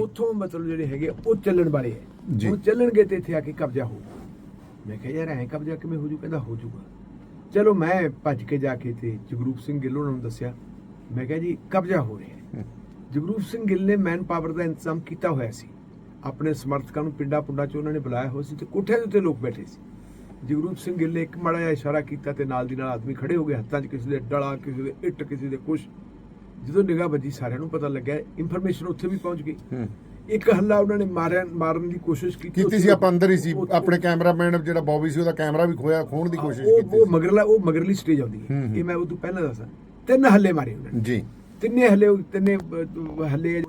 ਉੱਥੋਂ ਮਤਲਬ ਜਿਹੜੇ ਹੈਗੇ ਉਹ ਚੱਲਣ ਵਾਲੇ ਹੈ। ਹੁਣ ਚੱਲਣਗੇ ਤੇ ਇੱਥੇ ਆ ਕੇ ਕਬਜ਼ਾ ਹੋਊਗਾ ਮੈਂ ਕਿਹਾ ਯਾਰ ਐਂ ਕਬਜ਼ਾ ਕਿਵੇਂ ਹੋ ਜੂ? ਕਹਿੰਦਾ ਹੋ ਜੂਗਾ। ਚਲੋ ਮੈਂ ਭੱਜ ਕੇ ਜਾ ਕੇ ਤੇ ਜਗਰੂਪ ਸਿੰਘ ਗਿੱਲ ਉਹਨਾਂ ਨੂੰ ਦੱਸਿਆ। ਮੈਂ ਕਿਹਾ ਜੀ ਕਬਜ਼ਾ ਹੋ ਰਿਹਾ ਹੈ। ਹੂੰ। ਜਗਰੂਪ ਸਿੰਘ ਗਿੱਲ ਨੇ ਮੈਨ ਪਾਵਰ ਦਾ ਇੰਤਜ਼ਾਮ ਕੀਤਾ ਹੋਇਆ ਸੀ। ਆਪਣੇ ਸਮਰਥਕਾਂ ਨੂੰ ਪਿੰਡਾਂ ਪੁੰਡਾਂ 'ਚ ਉਹਨਾਂ ਨੇ ਬੁਲਾਇਆ ਹੋਇਆ ਸੀ ਤੇ ਕੋਠਿਆਂ ਦੇ ਉੱਤੇ ਲੋਕ ਬੈਠੇ ਸੀ। ਜਗਰੂਪ ਸਿੰਘ ਗਿੱਲ ਨੇ ਇੱਕ ਮਾੜਾ ਜਿਹਾ ਇਸ਼ਾਰਾ ਕੀਤਾ ਤੇ ਨਾਲ ਦੀ ਨਾਲ ਆਦਮੀ ਖੜੇ ਹੋ ਗਏ। ਹੱਥਾਂ 'ਚ ਕਿਸੇ ਦੇ ਡਲਾ ਕਿਸੇ ਦੇ ਇੱਟ ਕਿਸੇ ਦੇ ਕੁਛ। ਜਦੋਂ ਨਿਗਾਹ ਵੱਜੀ ਸਾਰਿਆਂ ਨੂੰ ਪਤਾ ਲੱਗਿਆ ਇਨਫੋਰਮੇਸ਼ਨ ਉੱਥੇ ਵੀ ਪਹੁੰਚ ਗਈ। ਹੂੰ। ਇੱਕ ਹੱਲਾ ਉਹਨਾਂ ਨੇ ਮਾਰਨ ਮਾਰਨ ਦੀ ਕੋਸ਼ਿਸ਼ ਕੀਤੀ ਕੀਤੀ ਸੀ ਆਪਾਂ ਅੰਦਰ ਹੀ ਸੀ। ਉਹ- ਆਪਣੇ ਕੈਮਰਾਮੈਨ ਜਿਹੜਾ ਬੌਬੀ ਸੀ ਉਹਦਾ ਕੈਮਰਾ ਵੀ ਖੋਇਆ ਖੋਣ ਦੀ ਕੋਸ਼ਿਸ਼ ਉਹ ਕੀਤੀ ਉਹ। ਮਗਰਲਾ ਉਹ ਮਗਰਲੀ ਸਟੇਜ ਆਉਂਦੀ ਹੂੰ। ਇਹ ਮੈਂ ਉਦੋਂ ਪਹਿਲਾਂ ਦੱਸਾਂ। ਤਿੰਨ ਹੱਲੇ ਮਾਰੇ ਉਹਨਾਂ ਨੇ। ਜੀ। ਤਿੰਨੇ ਹੱਲੇ ਉਹ- ਤਿੰਨੇ ਹੱਲੇ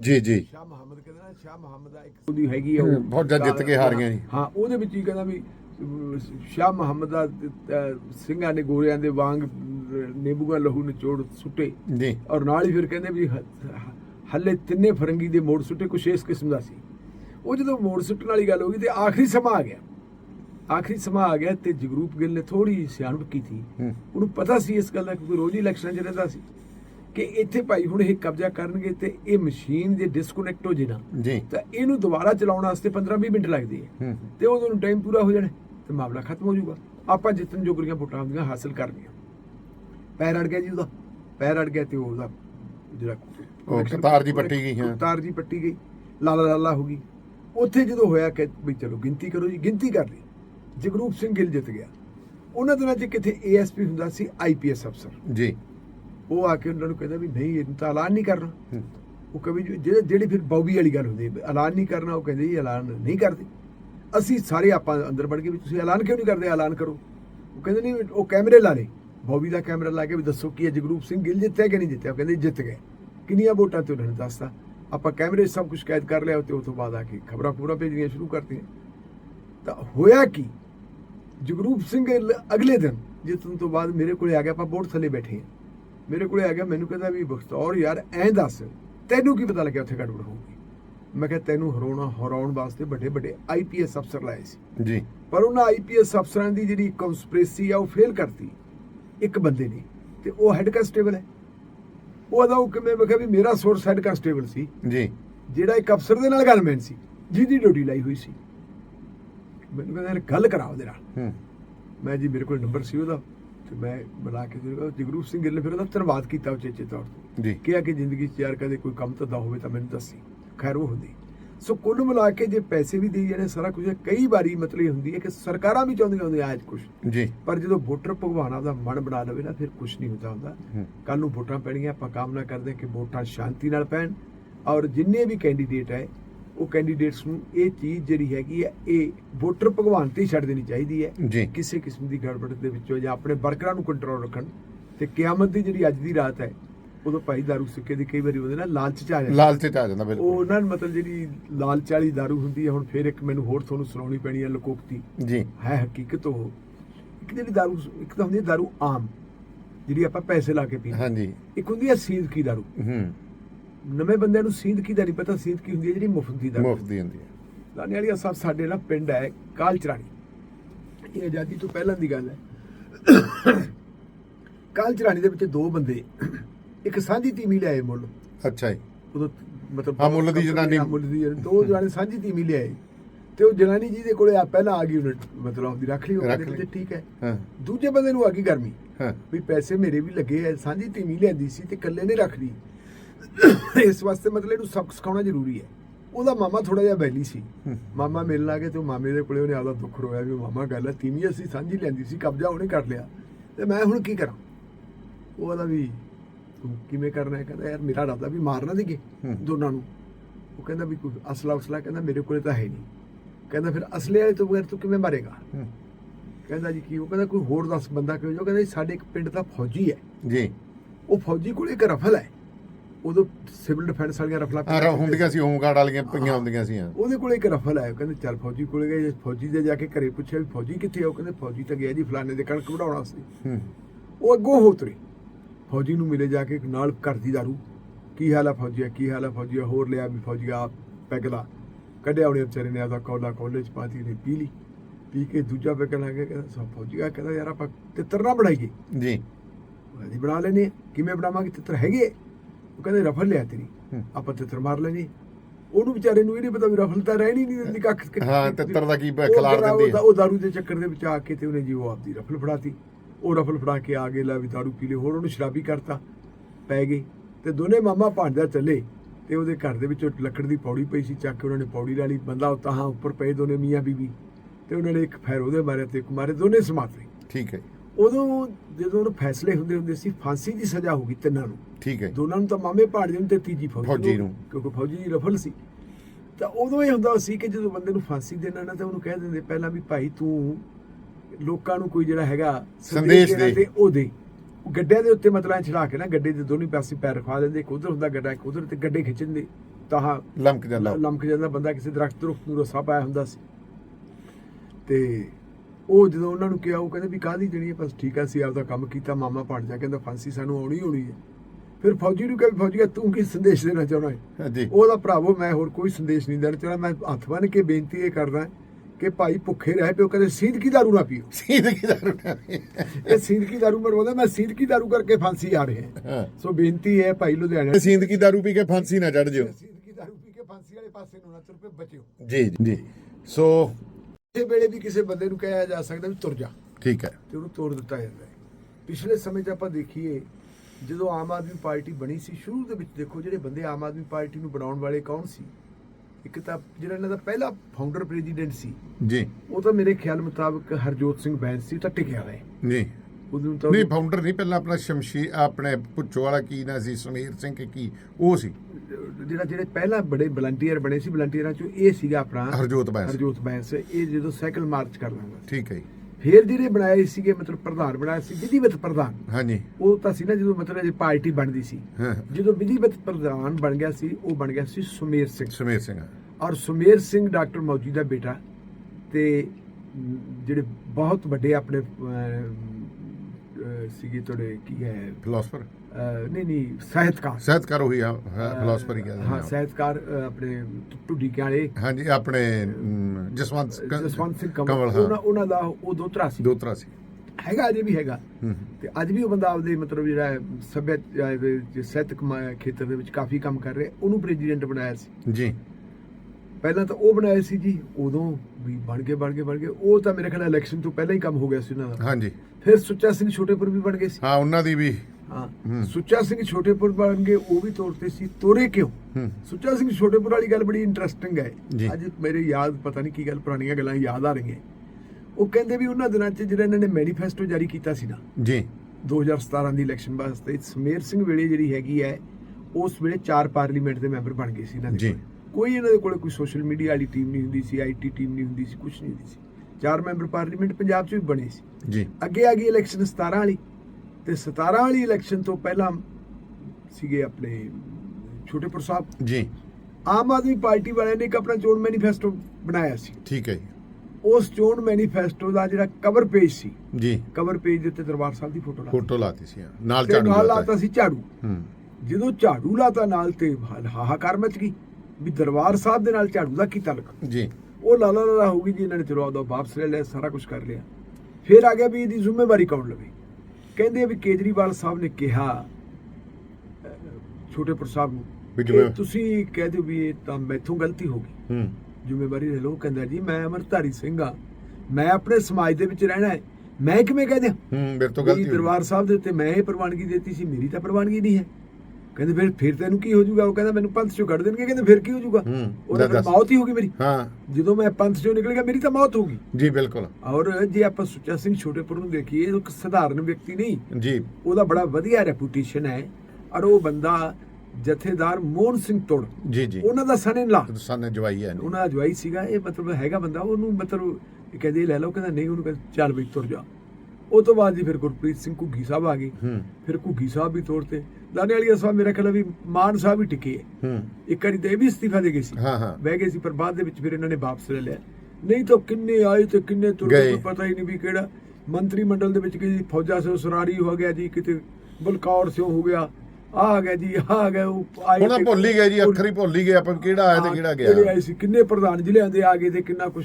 ਜੀ ਜੀ। ਸ਼ਾਹ ਮੁਹੰਮਦ ਕਹਿੰਦਾ ਸ਼ਾਹ ਮੁਹੰਮਦ ਦਾ ਇੱਕ ਉਹਦੀ ਹੈਗੀ ਆ ਫੌਜਾਂ ਜਿੱਤ ਕੇ ਹਾਰੀਆਂ ਜੀ। ਹਾਂ ਉਹਦੇ ਵਿੱਚ ਹੀ ਕਹਿੰਦਾ ਵੀ ਸ਼ਾਹ ਮੁਹੰਮਦ ਦਾ ਸਿੰਘਾਂ ਨੇ ਗੋਰਿਆਂ ਦੇ ਵਾਂਗ ਨਿੰਬੂਆਂ ਲਹੂ ਨਿਚੋੜ ਸੁੱਟੇ। ਜੀ। ਔਰ ਨਾਲ ਹੀ ਫਿਰ ਕਹਿੰਦੇ ਵੀ ਹੱਲੇ ਤਿੰਨੇ ਫਰੰਗੀ ਦੇ ਮੋੜ ਸੁੱਟੇ ਕੁਛ ਇਸ ਕਿਸਮ ਦਾ ਸੀ। ਉਹ ਜਦੋਂ ਮੋੜ ਸੁੱਟਣ ਵਾਲੀ ਗੱਲ ਹੋ ਗਈ ਤੇ ਆਖਰੀ ਸਮਾਂ ਆ ਗਿਆ। ਆਖਰੀ ਸਮਾਂ ਆ ਗਿਆ ਤੇ ਜਗਰੂਪ ਗਿੱਲ ਨੇ ਥੋੜੀ ਸਿਆਣਪ ਕੀਤੀ। ਉਹਨੂੰ ਪਤਾ ਸੀ ਇਸ ਗੱਲ ਦਾ ਕਿਉਂਕਿ ਰੋਜ਼ ਹੀ ਇਲੈਕਸ਼ਨ 'ਚ ਰਹਿੰਦਾ ਸੀ। ਕਿ ਇੱਥੇ ਭਾਈ ਹੁਣ ਇਹ ਕਬਜ਼ਾ ਕਰਨਗੇ ਤੇ ਇਹ ਮਸ਼ੀਨ ਦੇ ਡਿਸਕਨੈਕਟ ਹੋ ਜੇ ਨਾ ਜੀ। ਤਾਂ ਇਹਨੂੰ ਦੁਬਾਰਾ ਚਲਾਉਣ ਵਾਸਤੇ 15-20 ਮਿੰਟ ਲੱਗਦੇ ਆ। ਹੂੰ। ਤੇ ਉਦੋਂ ਨੂੰ ਟਾਈਮ ਪੂਰਾ ਹੋ ਜਾਣਾ। ਤੇ ਮਾਮਲਾ ਖਤਮ ਹੋ ਜਾਊਗਾ। ਆਪਾਂ ਜਿੱਤਨ ਜੋਗਰੀਆਂ ਵੋਟਾਂ ਹੁੰਦੀਆਂ ਹਾਸਲ ਕਰਨੀਆਂ। ਪੈਰ ਅੜ ਗਿਆ ਜੀ ਉਹਦਾ। ਪੈਰ ਅੜ ਗਿਆ ਤੇ ਉਹਦਾ ਜਿਹੜਾ ਉਹ ਕਤਾਰ ਜੀ ਪੱਟੀ ਗਈ, ਹਾਂ। ਕਤਾਰ ਜੀ ਪੱਟੀ ਗਈ। ਲਾਲਾ ਲਾਲਾ ਹੋ ਗਈ। ਉੱਥੇ ਜਦੋਂ ਹੋਇਆ ਕਿ ਵੀ ਚਲੋ ਗਿਣਤੀ ਕਰੋ ਜੀ ਗਿਣਤੀ ਕਰ ਲਈ। ਜਗਰੂਪ ਸਿੰਘ ਗਿੱਲ ਜਿੱਤ ਗਿਆ। ਉਹਨਾਂ ਦਿਨਾਂ 'ਚ ਕਿਥੇ ਏਐਸਪੀ ਹੁੰਦਾ ਸੀ ਆਈਪੀਐਸ ਅਫਸਰ ਜੀ। ਉਹ ਆ ਕੇ ਉਹਨਾਂ ਨੂੰ ਕਹਿੰਦਾ ਵੀ ਨਹੀਂ ਇਹਨੂੰ ਤਾਂ ਐਲਾਨ ਨਹੀਂ ਕਰਨਾ। ਉਹ ਕਵੀ ਜਿਹੜੇ ਜਿਹੜੀ ਫਿਰ ਬੌਬੀ ਵਾਲੀ ਗੱਲ ਹੁੰਦੀ ਐਲਾਨ ਨਹੀਂ ਕਰਨਾ ਉਹ ਕਹਿੰਦੇ ਜੀ ਐਲਾਨ ਨਹੀਂ ਕਰਦੇ। ਅਸੀਂ ਸਾਰੇ ਆਪਾਂ ਅੰਦਰ ਵੜ ਕੇ ਵੀ ਤੁਸੀਂ ਐਲਾਨ ਕਿਉਂ ਨਹੀਂ ਕਰਦੇ? ਐਲਾਨ ਕਰੋ। ਉਹ ਕਹਿੰਦੇ ਨਹੀਂ, ਉਹ ਕੈਮਰੇ ਲਾ ਲਏ। ਬੌਬੀ ਦਾ ਕੈਮਰਾ ਲਾ ਕੇ ਵੀ ਦੱਸੋ ਕਿ ਹੈ, ਜਗਰੂਪ ਸਿੰਘ ਗਿੱਲ ਜਿੱਤਿਆ ਕਿ ਨਹੀਂ ਜਿੱਤਿਆ? ਉਹ ਕਹਿੰਦੇ ਜਿੱਤ ਗਏ। ਕਿੰਨੀਆਂ ਵੋਟਾਂ ਤੇ ਉਹਨਾਂ ਨੇ ਦੱਸਤਾ। ਆਪਾਂ ਕੈਮਰੇ 'ਚ ਸਭ ਕੁਝ ਕੈਦ ਕਰ ਲਿਆ ਤੇ ਉਸ ਤੋਂ ਬਾਅਦ ਆ ਕੇ ਖਬਰਾਂ ਖਬਰਾਂ ਭੇਜਣੀਆਂ ਸ਼ੁਰੂ ਕਰਤੀਆਂ। ਤਾਂ ਹੋਇਆ ਕੀ? ਜਗਰੂਪ ਸਿੰਘ ਅਗਲੇ ਦਿਨ ਜਿੱਤਣ ਤੋਂ ਬਾਅਦ ਮੇਰੇ ਕੋਲੇ ਆ ਗਿਆ ਆਪਾਂ ਬੋਰਡ ਥੱਲੇ ਬੈਠੇ ਹਾਂ। ਮੇਰੇ ਕੋਲੇ ਆ ਗਿਆ, ਮੈਨੂੰ ਕਹਿੰਦਾ ਵੀ ਬਖਤੌਰ ਯਾਰ, ਐਂ ਦੱਸ। ਤੈਨੂੰ ਕੀ ਪਤਾ ਲੱਗਿਆ ਉੱਥੇ ਗੜਬੜ ਹੋਊਗੀ? ਮੈਂ ਕਿਹਾ ਤੈਨੂੰ ਹਰਾਉਣਾ ਹਰਾਉਣ ਵਾਸਤੇ ਵੱਡੇ ਵੱਡੇ ਆਈਪੀਐਸ ਅਫਸਰ ਲਾਏ ਸੀ। ਜੀ। ਪਰ ਉਹਨਾਂ ਆਈਪੀਐਸ ਅਫਸਰਾਂ ਦੀ ਜਿਹੜੀ ਕਨਸਪੀਰੇਸੀ ਆ ਉਹ ਫੇਲ ਕਰਤੀ। ਇੱਕ ਬੰਦੇ ਨੇ ਤੇ ਉਹ ਹੈੱਡ ਕਨਸਟੇਬਲ ਹੈ। ਉਹਦਾ ਉਹ ਕਿਵੇਂ ਮੈਂ ਕਿਹਾ ਵੀ ਮੇਰਾ ਸੋਰਸ ਹੈੱਡ ਕਨਸਟੇਬਲ ਸੀ। ਜੀ। ਜਿਹੜਾ ਇੱਕ ਅਫਸਰ ਦੇ ਨਾਲ ਗੱਲਮੈਨ ਸੀ ਜਿਹਦੀ ਡਿਊਟੀ ਲਾਈ ਹੋਈ ਸੀ। ਮੈਨੂੰ ਕਹਿੰਦਾ ਯਾਰ ਗੱਲ ਕਰਾ ਉਹਦੇ ਨਾਲ। ਹੂੰ। ਮੈਂ ਜੀ ਮੇਰੇ ਕੋਲ ਨੰਬਰ ਸੀ ਉਹਦਾ। ਤੇ ਮੈਂ ਬੁਲਾ ਕੇ ਤੇ ਜਗਰੂਪ ਸਿੰਘ ਗਿੱਲ ਨੇ ਫਿਰ ਉਹਦਾ ਧੰਨਵਾਦ ਕੀਤਾ ਉਚੇਚੇ ਤੌਰ ਤੇ। ਜੀ। ਕਿਹਾ ਕਿ ਜ਼ਿੰਦਗੀ 'ਚ ਯਾਰ ਕਦੇ ਕੋਈ ਕੰਮ ਧੰਦਾ ਹੋਵੇ ਤਾਂ ਮੈਨੂੰ ਦੱਸੀ। ਖੈਰ ਉਹ ਹੁੰਦੀ। ਸੋ ਕੁੱਲ ਮਿਲਾ ਕੇ ਜੇ ਪੈਸੇ ਵੀ ਦੇਈ ਜਾਣੇ ਸਾਰਾ ਕੁਝ ਕਈ ਵਾਰੀ ਮਤਲਬ ਇਹ ਹੁੰਦੀ ਹੈ ਕਿ ਸਰਕਾਰਾਂ ਵੀ ਚਾਹੁੰਦੀਆਂ ਹੁੰਦੀਆਂ ਅੱਜ ਕੁਝ ਜੀ। ਪਰ ਜਦੋਂ ਵੋਟਰ ਭਗਵਾਨਾਂ ਦਾ ਮਨ ਬਣਾ ਲਵੇ ਨਾ ਫਿਰ ਕੁਝ ਨਹੀਂ ਹੁੰਦਾ ਹੁੰਦਾ। ਕੱਲ ਨੂੰ ਵੋਟਾਂ ਪੈਣੀਆਂ ਆਪਾਂ ਕਾਮਨਾ ਕਰਦੇ ਕਿ ਵੋਟਾਂ ਸ਼ਾਂਤੀ ਨਾਲ ਪੈਣ। ਔਰ ਜਿੰਨੇ ਵੀ ਕੈਂਡੀਡੇਟ ਹੈ ਉਹ ਕੈਂਡੀਡੇਟਸ ਨੂੰ ਇਹ ਚੀਜ਼ ਜਿਹੜੀ ਹੈਗੀ ਹੈ ਇਹ ਵੋਟਰ ਭਗਵਾਨ ਤੇ ਛੱਡ ਦੇਣੀ ਚਾਹੀਦੀ ਹੈ। ਕਿਸੇ ਕਿਸਮ ਦੀ ਗੜਬੜ ਦੇ ਵਿੱਚੋਂ ਜਾਂ ਆਪਣੇ ਵਰਕਰਾਂ ਨੂੰ ਕੰਟਰੋਲ ਰੱਖਣ। ਤੇ ਕਿਆਮਤ ਦੀ ਜਿਹੜੀ ਅੱਜ ਦੀ ਰਾਤ ਹੈ ਉਦੋਂ ਭਾਈ ਦਾਰੂ ਸਿੱਕੇ ਦੀ ਕਈ ਵਾਰੀ ਉਹਦੇ ਨਾਲ ਲਾਲਚ ਚ ਆ ਜਾਂਦਾ। ਲਾਲਚ ਚ ਆ ਜਾਂਦਾ ਉਹ ਬਿਲਕੁਲ ਉਹਨਾਂ ਨੂੰ ਮਤਲਬ ਜਿਹੜੀ ਲਾਲਚ ਵਾਲੀ ਦਾਰੂ ਹੁੰਦੀ ਹੈ ਹੁਣ ਫੇਰ ਇੱਕ ਮੈਨੂੰ ਹੋਰ ਤੁਹਾਨੂੰ ਸੁਣਾਉਣੀ ਪੈਣੀ ਹੈ ਲਕੋਕਤੀ। ਜੀ। ਹੈ ਹਕੀਕਤ ਉਹ। ਇੱਕ ਜਿਹੜੀ ਦਾਰੂ ਇੱਕ ਤਾਂ ਹੁੰਦੀ ਹੈ ਦਾਰੂ ਆਮ ਜਿਹੜੀ ਆਪਾਂ ਪੈਸੇ ਲਾ ਕੇ ਪੀਂਦੇ ਹਾਂਜੀ। ਇੱਕ ਹੁੰਦੀ ਹੈ ਸੀਂਧ ਕੀ ਦਾਰੂ। ਹੂੰ। ਨਵੇਂ ਬੰਦਿਆਂ ਨੂੰ ਸੀਂਧ ਕੀ ਦਾ ਨਹੀਂ ਪਤਾ ਸੀਂਧ ਕੀ ਹੁੰਦੀ ਹੈ ਜਿਹੜੀ ਮੁਫਤ ਦੀ ਦਾਰੂ ਮੁਫਤ ਦੀ ਹੁੰਦੀ ਹੈ। ਲਾਣੇ ਵਾਲੀ ਸਾਹਿਬ ਸਾਡੇ ਨਾ ਪਿੰਡ ਹੈ ਕਾਲਚਰਾਣੀ। ਇਹ ਆਜ਼ਾਦੀ ਤੋਂ ਪਹਿਲਾਂ ਦੀ ਗੱਲ ਹੈ। ਕਾਲਚਰਾਣੀ ਦੇ ਵਿੱਚ ਦੋ ਬੰਦੇ ਇੱਕ ਸਾਂਝੀ ਤੀਮੀ ਲਿਆਏ ਮੁੱਲ। ਅੱਛਾ ਜੀ। ਉਦੋਂ ਮਤਲਬ ਹਾਂ, ਮੁੱਲ ਦੀ ਜਨਾਨੀ। ਹਾਂ, ਮੁੱਲ ਦੀ ਜਨਾਨੀ। ਦੋ ਜਨਾਨੀ ਸਾਂਝੀ ਤੀਮੀ ਲਿਆਏ। ਤੇ ਉਹ ਜਨਾਨੀ ਜੀ ਦੇ ਕੋਲੇ ਆ ਪਹਿਲਾਂ ਆ ਗਈ ਉਹਨੇ ਮਤਲਬ ਆਪਦੀ ਰੱਖ ਲਈ ਉਹ ਰੱਖ ਕਹਿੰਦੇ ਲਈ। ਵੀ ਠੀਕ ਹੈ। ਹਾਂ। ਦੂਜੇ ਬੰਦੇ ਨੂੰ ਆ ਗਈ ਗਰਮੀ। ਹਾਂ। ਵੀ ਪੈਸੇ ਮੇਰੇ ਵੀ ਲੱਗੇ ਐ ਸਾਂਝੀ ਤੀਮੀ ਲਿਆਂਦੀ ਸੀ ਤੇ ਇਕੱਲੇ ਨੇ ਰੱਖ ਲਈ। ਇਸ ਵਾਸਤੇ ਮਤਲਬ ਇਹਨੂੰ ਸਬਕ ਸਿਖਾਉਣਾ ਜ਼ਰੂਰੀ ਹੈ। ਉਹਦਾ ਮਾਮਾ ਥੋੜਾ ਜਿਹਾ ਬੈਲੀ ਸੀ। ਮਾਮਾ ਮਿਲਣ ਆ ਕੇ ਤੇ ਉਹ ਮਾਮੇ ਦੇ ਕੋਲੇ ਉਹਨੇ ਆਦਾ ਦੁੱਖ ਰੋਇਆ ਵੀ ਮਾਮਾ ਗੱਲ ਹੈ ਤੀਮੀ ਅਸੀਂ ਸਾਂਝੀ ਲਿਆਂਦੀ ਸੀ ਕਬਜ਼ਾ ਉਹਨੇ ਕਰ ਲਿਆ। ਤੇ ਮੈਂ ਹੁਣ ਕੀ ਕਰਾਂ? ਉਹ ਆਦਾ ਵੀ ਤੂੰ ਕਿਵੇਂ ਕਰਨਾ ਹੈ? ਕਹਿੰਦਾ ਯਾਰ ਮੇਰਾ ਇਰਾਦਾ ਵੀ ਮਾਰਨਾ ਦੇਗੇ। ਦੋਨਾਂ ਨੂੰ। ਉਹ ਕਹਿੰਦਾ ਵੀ ਕੋਈ ਅਸਲਾ ਉਸਲਾ ਕਹਿੰਦਾ ਮੇਰੇ ਕੋਲੇ ਤਾਂ ਹੈ ਨਹੀਂ। ਕਹਿੰਦਾ ਫਿਰ ਅਸਲੇ ਵਾਲੇ ਤੋਂ ਬਗੈਰ ਤੂੰ ਕਿਵੇਂ ਮਾਰੇਗਾ। ਕਹਿੰਦਾ ਜੀ ਕੀ ਉਹ ਕਹਿੰਦਾ ਕੋਈ ਹੋਰ 10 ਬੰਦਾ ਕਿਉਂ ਜੋ? ਕਹਿੰਦਾ ਸਾਡੇ ਇੱਕ ਪਿੰਡ ਦਾ ਫੌਜੀ ਹੈ। ਜੀ। ਉਹ ਫੌਜੀ ਕੋਲੇ ਇੱਕ ਰਫਲ ਹੈ। ਉਦੋਂ ਸਿਵਲ ਡਿਫੈਂਸ ਵਾਲੀਆਂ ਰਫਲਾਂ ਆ ਹੁੰਦੀਆਂ ਸੀ ਹੋਮਗਾਰਡ ਵਾਲੀਆਂ ਪਈਆਂ ਹੁੰਦੀਆਂ ਸੀ ਉਹਦੇ ਕੋਲੇ ਇੱਕ ਰਫਲ ਉਹ ਕਹਿੰਦੇ ਚੱਲ ਫੌਜੀ ਕੋਲੇ ਗਏ। ਫੌਜੀ ਦੇ ਜਾ ਕੇ ਘਰੇ ਪੁੱਛਿਆ ਵੀ ਫੌਜੀ ਕਿੱਥੇ ਆ? ਉਹ ਕਹਿੰਦੇ ਫੌਜੀ ਤਾਂ ਗਿਆ ਜੀ ਫਲਾਣੇ ਦੇ ਕਣਕ ਵਢਾਉਣਾ ਸੀ ਹੂੰ। ਉਹ ਅੱਗੋਂ ਹੋ ਉਤਰੇ। ਫੌਜੀ ਨੂੰ ਮਿਲੇ ਜਾ ਕੇ ਨਾਲ ਕਰਦੀ ਦਾਰੂ ਕੀ ਹਾਲ ਆ ਫੌਜੀਆ? ਕੀ ਹਾਲ ਆ ਫੌਜੀਆ? ਹੋਰ ਲਿਆ ਵੀ ਫੌਜੀਆ ਪੈਗਲਾ। ਕੱਢਿਆ ਉਹਨੇ ਵਿਚਾਰੇ ਨੇ ਆਦਾ ਕੌਲਾ ਕੋਲੇ ਚ ਪਾਤੀ ਨੇ ਪੀ ਲਈ। ਪੀ ਕੇ ਦੂਜਾ ਪੈਗ ਲਾ ਕੇ ਕਹਿੰਦਾ ਸਭ ਫੌਜੀਆ ਕਹਿੰਦਾ ਯਾਰ ਆਪਾਂ ਤਿੱਤਰ ਨਾ ਬਣਾਈਏ। ਜੀ। ਅਸੀਂ ਬਣਾ ਲੈਨੇ ਆ। ਕਿਵੇਂ ਬਣਾਵਾਂਗੇ? ਤਿੱਤਰ ਹੈਗੇ ਉਹ ਕਹਿੰਦੇ ਰਫਲ ਲਿਆ ਤੇਰੀ। ਆਪਾਂ ਤਿੱਤਰ ਮਾਰ ਲੈਨੇ ਉਹਨੂੰ ਵਿਚਾਰੇ ਨੂੰ ਇਹ ਨਹੀਂ ਪਤਾ ਵੀ ਰਫਲ ਤਾਂ ਰਹਿਣੀ ਨਹੀਂ ਦਿੰਦੀ ਕੱਖ ਹਾਂ, ਤਿੱਤਰ ਦਾ ਕੀ ਖਿਲਾਰ ਦਿੰਦੀ। ਉਹ ਦਾਰੂ ਦੇ ਚੱਕਰ ਦੇ ਵਿੱਚ ਆ ਕੇ ਤੇ ਉਹਨੇ ਜੀ ਉਹ ਆਪਦੀ ਰਫਲ ਫੜਾਤੀ। ਉਹ ਰਫਲ ਫੜਾ ਕੇ ਆ ਗਏ ਲੈ ਵੀ ਦਾਰੂ ਪੀ ਲਈ ਹੋਰ ਉਹਨੂੰ ਸ਼ਰਾਬੀ ਕਰਤਾ ਪੈ ਗਏ ਤੇ ਦੋਨੇ ਮਾਮਾ ਭਾਂਡਾ ਚੱਲੇ ਤੇ ਉਹਦੇ ਘਰ ਦੇ ਵਿੱਚ ਲੱਕੜ ਦੀ ਪੌੜੀ ਪਈ ਸੀ ਚੱਕ ਕੇ ਉਹਨਾਂ ਨੇ ਪੌੜੀ ਲਾ ਲਈ ਬੰਦਾ ਉਹ ਤਾਹਾਂ ਉੱਪਰ ਪਏ ਦੋਨੇ ਮੀਆਂ ਬੀਬੀ ਤੇ ਉਹਨਾਂ ਨੇ ਇੱਕ ਫੈਰ ਉਹਦੇ ਮਾਰਿਆ ਤੇ ਇੱਕ ਮਾਰੇ ਦੋਨੇ ਸਮਾਤੇ ਠੀਕ ਹੈ। ਉਦੋਂ ਜਦੋਂ ਉਹ ਫੈਸਲੇ ਹੁੰਦੇ ਹੁੰਦੇ ਸੀ ਫਾਂਸੀ ਦੀ ਸਜ਼ਾ ਹੋ ਗਈ ਤਿੰਨਾਂ ਨੂੰ। ਠੀਕ ਹੈ। ਦੋਨਾਂ ਨੂੰ ਤਾਂ ਮਾਮੇ ਭਾਣਜੇ ਨੂੰ ਤੇ ਤੀਜੀ ਫੌਜੀ ਫੌਜੀ ਨੂੰ। ਕਿਉਂਕਿ ਫੌਜੀ ਦੀ ਰਫਲ ਸੀ। ਤਾਂ ਉਦੋਂ ਇਹ ਹੁੰਦਾ ਸੀ ਕਿ ਜਦੋਂ ਬੰਦੇ ਨੂੰ ਫਾਂਸੀ ਦੇਣਾ ਨਾ ਤਾਂ ਉਹਨੂੰ ਕਹਿ ਦਿੰਦੇ ਪਹਿਲਾਂ ਵੀ ਭਾਈ ਤੂੰ ਲੋਕਾਂ ਨੂੰ ਕੋਈ ਜਿਹੜਾ ਹੈਗਾ ਸੰਦੇਸ਼ ਦੇ। ਤੇ ਉਹ ਦੇ। ਉਹ ਗੱਡਿਆਂ ਦੇ ਉੱਤੇ ਮਤਲਬ ਚੜਾ ਕੇ ਨਾ ਗੱਡੇ ਦੇ ਦੋਨੇ ਪਾਸੇ ਪੈਰ ਰਖਵਾ ਦਿੰਦੇ ਇੱਕ ਉਧਰ ਹੁੰਦਾ ਗੱਡਾ ਇੱਕ ਉਧਰ ਤੇ ਗੱਡੇ ਖਿੱਚਣ ਦੇ ਤਾਂ ਲਮਕ ਜਾਂਦਾ। ਲਮਕ ਜਾਂਦਾ ਬੰਦਾ ਕਿਸੇ ਦਰਖਤ ਦਰੁਖਤ ਨੂੰ ਰੱਸਾ ਪਾਇਆ ਹੁੰਦਾ ਸੀ। ਤੇ ਉਹ ਜਦੋਂ ਉਹਨਾਂ ਨੂੰ ਕਿਹਾ ਉਹ ਕਹਿੰਦੇ ਵੀ ਕਾਹਦੀ ਜਣੀ ਬਸ ਠੀਕ ਆ ਸੀ ਆਪਦਾ ਕੰਮ ਕੀਤਾ ਮਾਮਾ ਪੜ ਜਾ ਕਹਿੰਦਾ ਫਾਂਸੀ ਸਾਨੂੰ ਆਉਣੀ ਹੋਣੀ ਹੈ ਫਿਰ ਫੌਜੀ ਨੂੰ ਕਿਹਾ ਵੀ ਫੌਜੀਆ ਤੂੰ ਕੀ ਸੰਦੇਸ਼ ਦੇਣਾ ਚਾਹੁੰਦਾ ਹੈ? ਹਾਂਜੀ। ਉਹਦਾ ਭਰਾਵੋ ਮੈਂ ਹੋਰ ਕੋਈ ਸੰਦੇਸ਼ ਨਹੀਂ ਦੇਣਾ ਚਾਹੁੰਦਾ ਮੈਂ ਹੱਥ ਬੰਨ ਕੇ ਬੇਨਤੀ ਇਹ ਕਰਦਾ ਕਿ ਭਾਈ ਭੁੱਖੇ ਰਹਿ ਪਿਓ ਕਦੇ ਸੀਧ ਕੀ ਦਾਰੂ ਨਾ ਪੀਓ? ਸੀਧ ਕੀ ਦਾਰੂ ਇਹ ਸੀਧ ਕੀ ਦਾਰੂ ਮਰਵਾਉਂਦਾ ਮੈਂ ਸੀਧ ਕੀ ਦਾਰੂ ਕਰਕੇ ਫਾਂਸੀ ਆ ਰਿਹਾ ਹਾਂ। ਸੋ ਬੇਨਤੀ ਹੈ ਭਾਈ ਲੁਧਿਆਣਾ ਸੀਂਦ ਕੀ ਦਾਰੂ ਪੀ ਕੇ ਫਾਂਸੀ ਨਾ ਚੜ ਜਿਓ। ਸੀਧ ਕੀ ਦਾਰੂ ਪੀ ਕੇ ਫਾਂਸੀ ਵਾਲੇ ਪਾਸੇ ਨੂੰ ਨਾ ਤੁਰ ਪਏ ਬਚਿਓ। ਜੀ ਜੀ। ਸੋ ਕਿਸੇ ਵੇਲੇ ਵੀ ਕਿਸੇ ਬੰਦੇ ਨੂੰ ਕਿਹਾ ਜਾ ਸਕਦਾ ਵੀ ਤੁਰ ਜਾ। ਠੀਕ ਹੈ। ਤੇ ਉਹਨੂੰ ਤੋੜ ਦਿੱਤਾ ਜਾਂਦਾ ਹੈ। ਪਿਛਲੇ ਸਮੇਂ 'ਚ ਆਪਾਂ ਦੇਖੀਏ ਜਦੋਂ ਆਮ ਆਦਮੀ ਪਾਰਟੀ ਬਣੀ ਸੀ ਸ਼ੁਰੂ ਦੇ ਵਿੱਚ ਦੇਖੋ ਜਿਹੜੇ ਬੰਦੇ ਆਮ ਆਦਮੀ ਪਾਰਟੀ ਨੂੰ ਬਣਾਉਣ ਵਾਲੇ ਕੌਣ ਸੀ? ਇੱਕ ਤਾਂ ਜਿਹੜਾ ਇਹਨਾਂ ਦਾ ਪਹਿਲਾ ਫਾਊਂਡਰ ਪ੍ਰੈਜ਼ੀਡੈਂਟ ਸੀ ਜੀ। ਉਹ ਤਾਂ ਮੇਰੇ ਖਿਆਲ ਮੁਤਾਬਕ ਹਰਜੋਤ ਸਿੰਘ ਬੈਂਸ ਸੀ ਤਾਂ ਟਿਕਿਆ ਹੋਇਆ ਜੀ। ਉਦੋਂ ਤਾਂ ਨਹੀਂ ਫਾਊਂਡਰ ਨਹੀਂ ਪਹਿਲਾਂ ਆਪਣਾ ਸ਼ਮਸ਼ੀ ਆਪਣੇ ਪੁੱਛੋ ਵਾਲਾ ਕੀ ਨਾ ਸੀ ਸਮੀਰ ਸਿੰਘ ਕਿ ਉਹ ਸੀ। ਜਿਹੜਾ ਜਿਹੜੇ ਪਹਿਲਾਂ ਬੜੇ ਵਲੰਟੀਅਰ ਬਣੇ ਸੀ ਵਲੰਟੀਅਰਾਂ ਚੋਂ ਇਹ ਸੀਗਾ ਆਪਣਾ ਹਰਜੋਤ ਬੈਂਸ। ਹਰਜੋਤ ਬੈਂਸ। ਇਹ ਜਦੋਂ ਸਾਈਕਲ ਮਾਰਚ ਕਰਦਾ ਹੁੰਦਾ ਸੀ। ਠੀਕ ਹੈ ਜੀ। ਫਿਰ ਜਿਹੜੇ ਬਣਾਏ ਸੀਗੇ ਮਤਲਬ ਪ੍ਰਧਾਨ ਬਣਾਇਆ ਸੀ ਵਿਧੀਵਤ ਪ੍ਰਧਾਨ। ਹਾਂਜੀ। ਉਹ ਤਾਂ ਸੀ ਨਾ ਜਦੋਂ ਮਤਲਬ ਇਹ ਪਾਰਟੀ ਬਣਦੀ ਸੀ। ਜਦੋਂ ਵਿਧੀਵਤ ਪ੍ਰਧਾਨ ਬਣ ਗਿਆ ਸੀ ਉਹ ਬਣ ਗਿਆ ਸੀ ਸੁਮੇਰ ਸਿੰਘ। ਸਮੀਰ ਸਿੰਘ ਔਰ ਸੁਮੇਰ ਸਿੰਘ ਡਾਕਟਰ ਮੌਜੀ ਦਾ ਬੇਟਾ ਤੇ ਜਿਹੜੇ ਬਹੁਤ ਵੱਡੇ ਆਪਣੇ ਸੀਗੇ ਤੁਹਾਡੇ ਕੀ ਹੈ? ਫਿਲਾਸਫਰ ਨਹੀਂ ਨਹੀਂ ਸਾਹਿਤਕਾਰ। ਸਾਹਿਤਕਾਰ ਉਹੀ ਆ ਫਿਲਾਸਫਰ ਹੀ ਹਾਂ ਕਹਿੰਦੇ ਸਾਹਿਤਕਾਰ ਅਹ, ਆਪਣੇ ਢੁੱਡੀਕਿਆਂ ਵਾਲੇ ਹਾਂਜੀ ਆਪਣੇ ਜਸਵੰਤ ਜਸਵੰਤ ਸਿੰਘ ਕੰਵਲ। ਹਾਂ। ਉਹਨਾਂ ਉਹਨਾਂ ਦਾ ਉਹ ਦੋਤਰਾ ਸੀ। ਦੋਤਰਾ ਸੀ। ਹੈਗਾ ਅਜੇ ਵੀ ਹੈਗਾ। ਹੂੰ ਤੇ ਅੱਜ ਵੀ ਉਹ ਬੰਦਾ ਆਪਦੇ ਮਤਲਬ ਜਿਹੜਾ ਹੈ, ਦੇ ਸਾਹਿਤਕ ਖੇਤਰ ਦੇ ਵਿੱਚ ਕਾਫੀ ਕੰਮ ਕਰ ਰਿਹਾ ਉਹਨੂੰ ਪ੍ਰੈਜ਼ੀਡੈਂਟ ਬਣਾਇਆ ਸੀ। ਜੀ। ਪਹਿਲਾਂ ਤਾਂ ਉਹ ਬਣਾਏ ਸੀ ਜੀ ਉਦੋਂ ਵੀ ਬਣ ਗਏ ਬਣ ਗਏ ਬਣ ਗਏ। ਉਹ ਤਾਂ ਮੇਰੇ ਖਿਆਲ ਇਲੈਕਸ਼ਨ ਤੋਂ ਪਹਿਲਾਂ ਹੀ ਕੰਮ ਹੋ ਗਿਆ ਸੀ ਉਹਨਾਂ ਦਾ। ਹਾਂਜੀ। ਫਿਰ ਸੁੱਚਾ ਸਿੰਘ ਛੋਟੇਪੁਰ ਵੀ ਬਣ ਗਏ ਸੀ। ਹਾਂ ਉਹਨਾਂ ਦੀ ਵੀ ਹਾਂ। ਸੁੱਚਾ ਸਿੰਘ ਛੋਟੇਪੁਰ ਬਣ ਗਏ ਉਹ ਵੀ ਤੋੜਤੇ ਸੀ ਤੋਰੇ ਕਿਉਂ? ਸੁੱਚਾ ਸਿੰਘ ਛੋਟੇਪੁਰ ਵਾਲੀ ਗੱਲ ਬੜੀ ਇੰਟਰਸਟਿੰਗ ਹੈ। ਅੱਜ ਮੇਰੇ ਯਾਦ ਪਤਾ ਨਹੀਂ ਕੀ ਗੱਲ ਪੁਰਾਣੀਆਂ ਗੱਲਾਂ ਯਾਦ ਆ ਰਹੀਆਂ। ਉਹ ਕਹਿੰਦੇ ਵੀ ਉਹਨਾਂ ਦਿਨਾਂ 'ਚ ਜਿਹੜਾ ਇਹਨਾਂ ਨੇ ਮੈਨੀਫੈਸਟੋ ਜਾਰੀ ਕੀਤਾ ਸੀ ਨਾ ਜੀ। 2017 ਦੀ ਇਲੈਕਸ਼ਨ ਵਾਸਤੇ ਸਮੇਰ ਸਿੰਘ ਵੇਲੇ ਜਿਹੜੀ ਹੈਗੀ ਹੈ ਉਸ ਵੇਲੇ ਚਾਰ ਪਾਰਲੀਮੈਂਟ ਦੇ ਮੈਂਬਰ ਬਣ ਗਏ ਸੀ ਇਹਨਾਂ ਦੇ। ਕੋਈ ਇਹਨਾਂ ਦੇ ਕੋਲੇ ਕੋਈ ਸੋਸ਼ਲ ਮੀਡੀਆ ਵਾਲੀ ਟੀਮ ਨਹੀਂ ਹੁੰਦੀ ਸੀ ਆਈਟੀ ਟੀਮ ਨਹੀਂ ਹੁੰਦੀ ਸੀ ਕੁਝ ਨਹੀਂ ਹੁੰਦੀ ਸੀ। ਚਾਰ ਮੈਂਬਰ ਪਾਰਲੀਮੈਂਟ ਪੰਜਾਬ 'ਚ ਵੀ ਬਣੇ ਸੀ। ਜੀ। ਅੱਗੇ ਆ ਗਈ ਇਲੈਕਸ਼ਨ 17 ਵਾਲੀ। ਤੇ 17 ਵਾਲੀ ਇਲੈਕਸ਼ਨ ਤੋਂ ਪਹਿਲਾਂ ਸੀਗੇ ਆਪਣੇ ਛੋਟੇਪੁਰ ਸਾਹਿਬ। ਜੀ। ਆਮ ਆਦਮੀ ਪਾਰਟੀ ਵਾਲਿਆਂ ਨੇ ਇੱਕ ਆਪਣਾ ਚੋਣ ਮੈਨੀਫੈਸਟੋ ਬਣਾਇਆ ਸੀ। ਠੀਕ ਹੈ ਜੀ। ਉਸ ਚੋਣ ਮੈਨੀਫੈਸਟੋ ਦਾ ਜਿਹੜਾ ਕਵਰ ਪੇਜ ਸੀ ਜੀ। ਕਵਰ ਪੇਜ ਦੇ ਉੱਤੇ ਦਰਬਾਰ ਸਾਹਿਬ ਦੀ ਫੋਟੋ ਲਾ ਫੋਟੋ ਲਾਤੀ ਸੀ। ਨਾਲ ਝਾੜੂ ਨਾਲ ਲਾਤਾ। ਲਾਤਾ ਸੀ ਝਾੜੂ। ਹੂੰ। ਜਦੋਂ ਝਾੜੂ ਲਾਤਾ ਨਾਲ ਤੇ ਹਾਹਾਕਾਰ ਮਚ ਗਈ ਵੀ ਦਰਬਾਰ ਸਾਹਿਬ ਦੇ ਨਾਲ ਝਾੜੂ ਦਾ ਕੀ ਤਾਲੁਕ ਜੀ। ਉਹ ਲਾਲਾ ਲਾਲਾ ਹੋ ਗਈ ਜੀ ਇਹਨਾਂ ਨੇ ਚਲੋ ਆਪਦਾ ਵਾਪਸ ਲੈ ਲਿਆ ਸਾਰਾ ਕੁਝ ਕਰ ਲਿਆ। ਫਿਰ ਆ ਗਿਆ ਵੀ ਇਹਦੀ ਜ਼ਿੰਮੇਵਾਰੀ ਕੌਣ ਲਵੇ? ਕਹਿੰਦੇ ਵੀ ਕੇਜਰੀਵਾਲ ਸਾਹਿਬ ਨੇ ਕਿਹਾ ਅਹ, ਛੋਟੇਪੁਰ ਸਾਹਿਬ ਨੂੰ ਵੀ ਕਿ ਜਿਵੇਂ- ਤੁਸੀਂ ਕਹਿ ਦਿਓ ਵੀ ਇਹ ਤਾਂ ਮੈਥੋਂ ਗਲਤੀ ਹੋ ਗਈ। ਹੂੰ। ਜ਼ਿੰਮੇਵਾਰੀ ਲੈ ਲਓ ਕਹਿੰਦਾ ਜੀ ਮੈਂ ਅਮਰਧਾਰੀ ਸਿੰਘ ਆ। ਮੈਂ ਆਪਣੇ ਸਮਾਜ ਦੇ ਵਿੱਚ ਰਹਿਣਾ ਹੈ। ਮੈਂ ਕਿਵੇਂ ਕਹਿ ਦਿਆਂ? ਹੂੰ ਮੇਰੇ ਤੋਂ ਗਲਤੀ ਹੋਈ ਦਰਬਾਰ ਸਾਹਿਬ ਦੇ ਉੱਤੇ ਮੈਂ ਇਹ ਪ੍ਰਵਾਨਗੀ ਦਿੱਤੀ ਸੀ ਮੇਰੀ ਤਾਂ ਪ੍ਰਵਾਨਗੀ ਨਹੀਂ ਹੈ। ਕਹਿੰਦੇ ਫਿਰ ਫਿਰ ਤੈਨੂੰ ਕੀ ਹੋ ਜਾਊਗਾ? ਉਹ ਕਹਿੰਦਾ ਮੈਨੂੰ ਪੰਥ ਚੋਂ ਕੱਢ ਦੇਣਗੇ ਕਹਿੰਦੇ ਫਿਰ ਕੀ ਹੋ ਜਾਊਗਾ? ਹੂੰ ਉਹਦਾ ਦੱਸ। ਫਿਰ ਮੌਤ ਹੀ ਹੋਗੀ ਮੇਰੀ। ਹਾਂ। ਜਦੋਂ ਮੈਂ ਪੰਥ ਚੋਂ ਨਿਕਲ ਗਿਆ ਮੇਰੀ ਤਾਂ ਮੌਤ ਹੋਗੀ ਜੀ ਬਿਲਕੁਲ। ਔਰ ਜੇ ਆਪਾਂ ਸੁੱਚਾ ਸਿੰਘ ਛੋਟੇਪੁਰ ਨੂੰ ਦੇਖੀਏ ਇੱਕ ਸਧਾਰਨ ਵਿਅਕਤੀ ਨਹੀਂ। ਜੀ। ਉਹਦਾ ਬੜਾ ਵਧੀਆ ਰੈਪੂਟੇਸ਼ਨ ਹੈ। ਔਰ ਉਹ ਬੰਦਾ ਜਥੇਦਾਰ ਮੋਹਨ ਸਿੰਘ ਤੋੜ। ਜੀ ਜੀ। ਉਹਨਾਂ ਦਾ ਸਨ ਇਨ ਲਾ ਸਾਨੇ ਜਵਾਈ ਹੈ ਉਹਨਾਂ ਦਾ ਜਵਾਈ ਸੀਗਾ। ਇਹ ਮਤਲਬ ਹੈਗਾ ਬੰਦਾ। ਉਹਨੂੰ ਮਤਲਬ ਕਹਿੰਦੇ ਲੈ ਲਓ ਕਹਿੰਦਾ ਨਹੀਂ ਉਹਨੂੰ ਕਹਿੰਦਾ ਚੱਲ ਬਈ ਤੁਰ ਜਾ। ਉਹ ਤੋਂ ਬਾਅਦ ਜੀ ਫਿਰ ਗੁਰਪ੍ਰੀਤ ਸਿੰਘ ਘੁੱਗੀ ਸਾਹਿਬ ਆ ਗਏ। ਫਿਰ ਘੁੱਗੀ ਸਾਹਿਬ ਵੀ ਤੋੜਤੇ ਦਾਨੇ ਵਾਲੀ ਸਾਹਿਬ ਮੇਰਾ ਖਿਆਲ ਆ ਵੀ ਮਾਨ ਸਾਹਿਬ ਵੀ ਟਿਕੇ ਹੈ। ਇੱਕ ਵਾਰੀ ਤੇ ਵੀ ਇਸਤੀਫਾ ਦੇ ਗਏ ਸੀ। ਹਾਂ ਹਾਂ। ਬਹਿ ਗਏ ਸੀ ਪਰ ਬਾਅਦ ਦੇ ਵਿੱਚ ਫਿਰ ਇਹਨਾਂ ਨੇ ਵਾਪਸ ਲੈ ਲਿਆ। ਨਹੀਂ ਤਾਂ ਕਿੰਨੇ ਆਏ ਤੇ ਕਿੰਨੇ ਤੁਰ ਗਏ। ਪਤਾ ਹੀ ਨਹੀਂ ਵੀ ਕਿਹੜਾ। ਮੰਤਰੀ ਮੰਡਲ ਦੇ ਵਿੱਚ ਕਿ ਫੌਜਾ ਸੇ ਸੁਰਾਰੀ ਹੋ ਗਿਆ ਜੀ ਕਿਤੇ ਬਲਕੌਰ ਸਿਓ ਹੋ ਗਿਆ। ਆ ਆ ਗਿਆ ਜੀ ਆ ਗਿਆ ਉਹ ਆਏ ਹੁਣ ਤਾਂ ਤੇ- ਭੁੱਲ ਹੀ ਗਏ ਜੀ ਅੱਖਰ ਹੀ ਭੁੱਲ ਹੀ ਗਏ ਆਪਾਂ ਕਿਹੜਾ ਆਇਆ ਤੇ ਕਿਹੜਾ ਗਿਆ। ਆਏ ਸੀ ਕਿੰਨੇ ਪ੍ਰਧਾਨ ਜ਼ਿਲ੍ਹਿਆਂ ਦੇ ਆ ਗਏ ਤੇ ਕਿੰਨਾ ਕੁਝ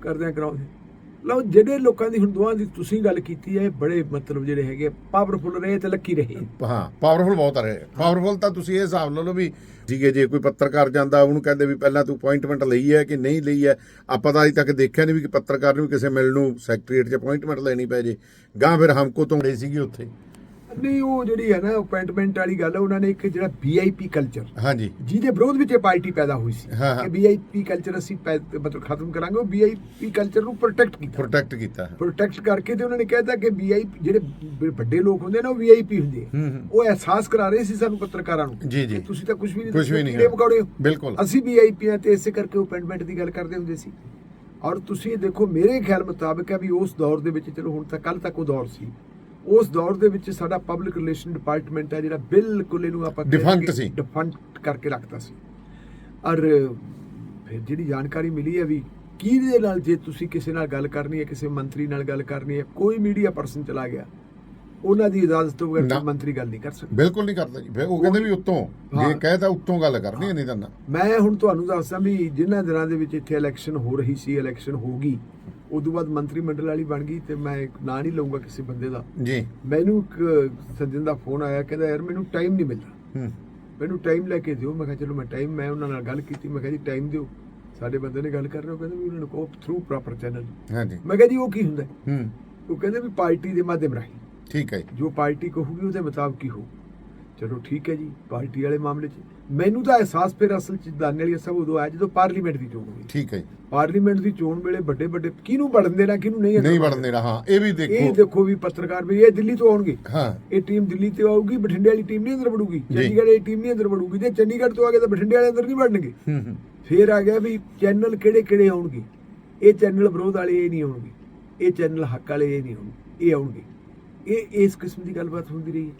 ਕਰਦਿਆਂ ਕਰਾਉਂਦੇ। ਲਓ, ਜਿਹੜੇ ਲੋਕਾਂ ਦੀ ਹੁਣ ਦੋਵਾਂ ਦੀ ਤੁਸੀਂ ਗੱਲ ਕੀਤੀ ਹੈ, ਬੜੇ ਮਤਲਬ ਜਿਹੜੇ ਹੈਗੇ ਪਾਵਰਫੁਲ ਰਹੇ ਤੇ ਲੱਕੀ ਰਹੇ। ਹਾਂ ਪਾਵਰਫੁਲ ਬਹੁਤ ਰਹੇ। ਪਾਵਰਫੁਲ ਤਾਂ ਤੁਸੀਂ ਇਹ ਹਿਸਾਬ ਲਾ ਲਓ ਵੀ ਠੀਕ ਹੈ, ਜੇ ਕੋਈ ਪੱਤਰਕਾਰ ਜਾਂਦਾ, ਉਹਨੂੰ ਕਹਿੰਦੇ ਵੀ ਪਹਿਲਾਂ ਤੂੰ ਅਪਾਇੰਟਮੈਂਟ ਲਈ ਹੈ ਕਿ ਨਹੀਂ ਲਈ ਹੈ। ਆਪਾਂ ਤਾਂ ਅਜੇ ਤੱਕ ਦੇਖਿਆ ਨਹੀਂ ਵੀ ਕਿ ਪੱਤਰਕਾਰ ਨੂੰ ਕਿਸੇ ਮਿਲਣ ਨੂੰ ਸੈਕਟਰੀਏਟ 'ਚ ਅਪਾਇੰਟਮੈਂਟ ਲੈਣੀ ਪੈ ਜੇ। ਗਾਂ ਫਿਰ ਹਮਕੋ ਤੋਂ ਗਏ ਸੀਗੀ ਉੱਥੇ। ਨਹੀਂ ਉਹ ਜਿਹੜੀ ਹੈ ਨਾ ਅਪਾਇੰਟਮੈਂਟ ਵਾਲੀ ਗੱਲ ਉਹਨਾਂ ਨੇ ਇੱਕ ਜਿਹੜਾ ਵੀਆਈਪੀ ਕਲਚਰ ਹਾਂਜੀ। ਜਿਹਦੇ ਵਿਰੋਧ ਵਿੱਚ ਇਹ ਪਾਰਟੀ ਪੈਦਾ ਹੋਈ ਸੀ। ਕਿ ਵੀਆਈਪੀ ਕਲਚਰ ਅਸੀਂ ਮਤਲਬ ਖਤਮ ਕਰਾਂਗੇ ਉਹ ਵੀਆਈਪੀ ਕਲਚਰ ਨੂੰ ਪ੍ਰੋਟੈਕਟ ਕੀਤਾ। ਪ੍ਰੋਟੈਕਟ ਕੀਤਾ। ਪ੍ਰੋਟੈਕਟ ਕਰਕੇ ਤੇ ਉਹਨਾਂ ਨੇ ਕਹਿਤਾ ਕਿ ਵੀਆਈਪੀ ਜਿਹੜੇ ਵੱਡੇ ਲੋਕ ਹੁੰਦੇ ਨੇ ਉਹ ਵੀਆਈਪੀ ਹੁੰਦੇ ਉਹ ਅਹਿਸਾਸ ਕਰਾ ਰਹੇ ਸੀ ਸਾਨੂੰ ਪੱਤਰਕਾਰਾਂ ਨੂੰ ਜੀ, ਜੀ। ਕਿ ਤੁਸੀਂ ਤਾਂ ਕੁਝ ਵੀ ਨਹੀਂ ਕੁਛ ਵੀ ਨਹੀਂ ਕੀੜੇ ਹੈ। ਮਕੌੜੇ ਹੋ। ਬਿਲਕੁਲ। ਅਸੀਂ ਵੀਆਈਪੀ ਆ ਤੇ ਇਸੇ ਕਰਕੇ ਉਹ ਅਪਾਇੰਟਮੈਂਟ ਦੀ ਗੱਲ ਕਰਦੇ ਹੁੰਦੇ ਸੀ। ਔਰ ਤੁਸੀਂ ਦੇਖੋ ਮੇਰੇ ਖਿਆਲ ਮੁਤਾਬਕ ਹੈ ਵੀ ਉਸ ਦੌਰ ਦੇ ਵਿੱਚ ਚਲੋ ਹੁਣ ਤਾਂ ਕੱਲ ਤੱਕ ਉਹ ਦੌਰ ਸੀ। ਉਸ ਦੌਰ ਦੇ ਵਿੱਚ ਸਾਡਾ ਪਬਲਿਕ ਰਿਲੇਸ਼ਨ ਡਿਪਾਰਟਮੈਂਟ ਹੈ ਜਿਹੜਾ ਬਿਲਕੁਲ ਇਹਨੂੰ ਆਪਾਂ Defunct ਸੀ। ਡਿਫੰਕਟ ਕਰਕੇ ਰੱਖਤਾ ਸੀ। ਔਰ ਫਿਰ ਜਿਹੜੀ ਜਾਣਕਾਰੀ ਮਿਲੀ ਹੈ ਵੀ ਕਿਹਦੇ ਨਾਲ ਜੇ ਤੁਸੀਂ ਕਿਸੇ ਨਾਲ ਗੱਲ ਕਰਨੀ ਹੈ ਕਿਸੇ ਮੰਤਰੀ ਨਾਲ ਗੱਲ ਕਰਨੀ ਹੈ ਕੋਈ ਮੀਡੀਆ ਪਰਸਨ ਚਲਾ ਗਿਆ ਉਹਨਾਂ ਦੀ ਇਜਾਜ਼ਤ ਤੋਂ ਬਗੈਰ ਮੰਤਰੀ ਗੱਲ ਨਹੀਂ ਕਰ ਸਕਦਾ। ਬਿਲਕੁਲ ਨਹੀਂ ਕਰਦਾ ਜੀ। ਫਿਰ ਉਹ ਕਹਿੰਦੇ ਵੀ ਉੱਤੋਂ। ਜੇ। ਕਹਿਤਾ ਉੱਤੋਂ ਗੱਲ ਕਰਨੀ ਹੈ, ਨਹੀਂ ਤਾਂ ਮੈਂ ਹੁਣ ਤੁਹਾਨੂੰ ਦੱਸਦਾ ਵੀ ਜਿਨ੍ਹਾਂ ਦਿਨਾਂ ਦੇ ਵਿੱਚ ਇੱਥੇ ਇਲੈਕਸ਼ਨ ਹੋ ਰਹੀ ਸੀ ਇਲੈਕਸ਼ਨ ਹੋ ਗਈ ਉਦੋਂ ਬਾਅਦ ਮੰਤਰੀ ਮੰਡਲ ਵਾਲੀ ਬਣ ਗਈ ਤੇ ਮੈਂ ਇੱਕ ਨਾਂ ਨਹੀਂ ਲਊਂਗਾ ਕਿਸੇ ਬੰਦੇ ਦਾ। ਜੀ। ਮੈਨੂੰ ਇੱਕ ਸੱਜਣ ਦਾ ਫੋਨ ਆਇਆ ਕਹਿੰਦਾ ਯਾਰ ਮੈਨੂੰ ਟਾਈਮ ਨਹੀਂ ਮਿਲਦਾ। ਹੂੰ। ਮੈਨੂੰ ਟਾਈਮ ਲੈ ਕੇ ਦਿਓ। ਮੈਂ ਕਿਹਾ ਚਲੋ ਮੈਂ ਟਾਈਮ ਮੈਂ ਉਹਨਾਂ ਨਾਲ ਗੱਲ ਕੀਤੀ। ਮੈਂ ਕਿਹਾ ਜੀ ਟਾਈਮ ਦਿਓ। ਸਾਡੇ ਬੰਦੇ ਨੇ ਗੱਲ ਕਰ ਰਹੇ ਹੋ। ਕਹਿੰਦੇ ਵੀ ਉਹਨਾਂ ਨੂੰ ਕਹੋ ਥਰੂ ਪ੍ਰੋਪਰ ਚੈਨਲ ਹਾਂਜੀ। ਮੈਂ ਕਿਹਾ ਜੀ ਉਹ ਕੀ ਹੁੰਦਾ? ਹੈ? ਉਹ ਕਹਿੰਦੇ ਵੀ ਪਾਰਟੀ ਦੇ ਮਾਧਿਅਮ ਰਾਹੀਂ। ਠੀਕ ਹੈ ਜੀ। ਪਾਰਟੀ ਕਹੂਗੀ ਉਹਦੇ ਮੁਤਾਬਕ ਹੀ ਹੋ ਚਲੋ ਠੀਕ ਹੈ ਜੀ ਪਾਰਟੀ ਵਾਲੇ ਮਾਮਲੇ 'ਚ। ਮੈਨੂੰ ਤਾਂ ਅਹਿਸਾਸ ਫਿਰ ਅਸਲ 'ਚ ਦਾਨੇ ਵਾਲੀ ਸਭ ਉਦੋਂ ਆਇਆ ਜਦੋਂ ਪਾਰਲੀਮੈਂਟ ਦੀ ਚੋਣ ਹੋਈ। ਠੀਕ ਹੈ ਜੀ। ਪਾਰਲੀਮੈਂਟ ਦੀ ਚੋਣ ਵੇਲੇ ਵੱਡੇ ਵੱਡੇ ਕਿਹਨੂੰ ਵੜਨ ਦੇਣਾ ਕਿਹਨੂੰ ਨਹੀਂ ਨਹੀਂ ਵੜਨ ਦੇਣਾ? ਹਾਂ ਇਹ ਵੀ ਇਹ ਦੇਖੋ ਦੇਖੋ ਵੀ ਪੱਤਰਕਾਰ ਵੀ ਇਹ ਦਿੱਲੀ ਤੋਂ ਆਉਣਗੇ। ਹਾਂ। ਇਹ ਟੀਮ ਦਿੱਲੀ ਤੋਂ ਆਊਗੀ ਬਠਿੰਡੇ ਵਾਲੀ ਟੀਮ ਨਹੀਂ ਅੰਦਰ ਵੜੂਗੀ। ਚੰਡੀਗੜ੍ਹ ਵਾਲੀ ਟੀਮ ਨਹੀਂ ਅੰਦਰ ਵੜੂਗੀ ਜੇ ਚੰਡੀਗੜ੍ਹ ਤੋਂ ਆ ਗਏ ਤਾਂ ਬਠਿੰਡੇ ਵਾਲੇ ਅੰਦਰ ਨਹੀਂ ਵੜਨਗੇ। ਹੂੰ ਹੂੰ। ਫੇਰ ਆ ਗਿਆ ਵੀ ਚੈਨਲ ਕਿਹੜੇ ਕਿਹੜੇ ਆਉਣਗੇ? ਇਹ ਚੈਨਲ ਵਿਰੋਧ ਵਾਲੇ ਇਹ ਨਹੀਂ ਆਉਣਗੇ। ਇਹ ਚੈਨਲ ਹੱਕ ਵਾਲੇ ਇਹ ਨਹੀਂ ਆਉਣਗੇ। ਇਹ ਆਉਣਗੇ। ਇਹ ਇਸ ਕਿਸਮ ਦੀ ਗੱਲਬਾਤ ਹੁੰਦੀ ਰਹੀ ਹੈ।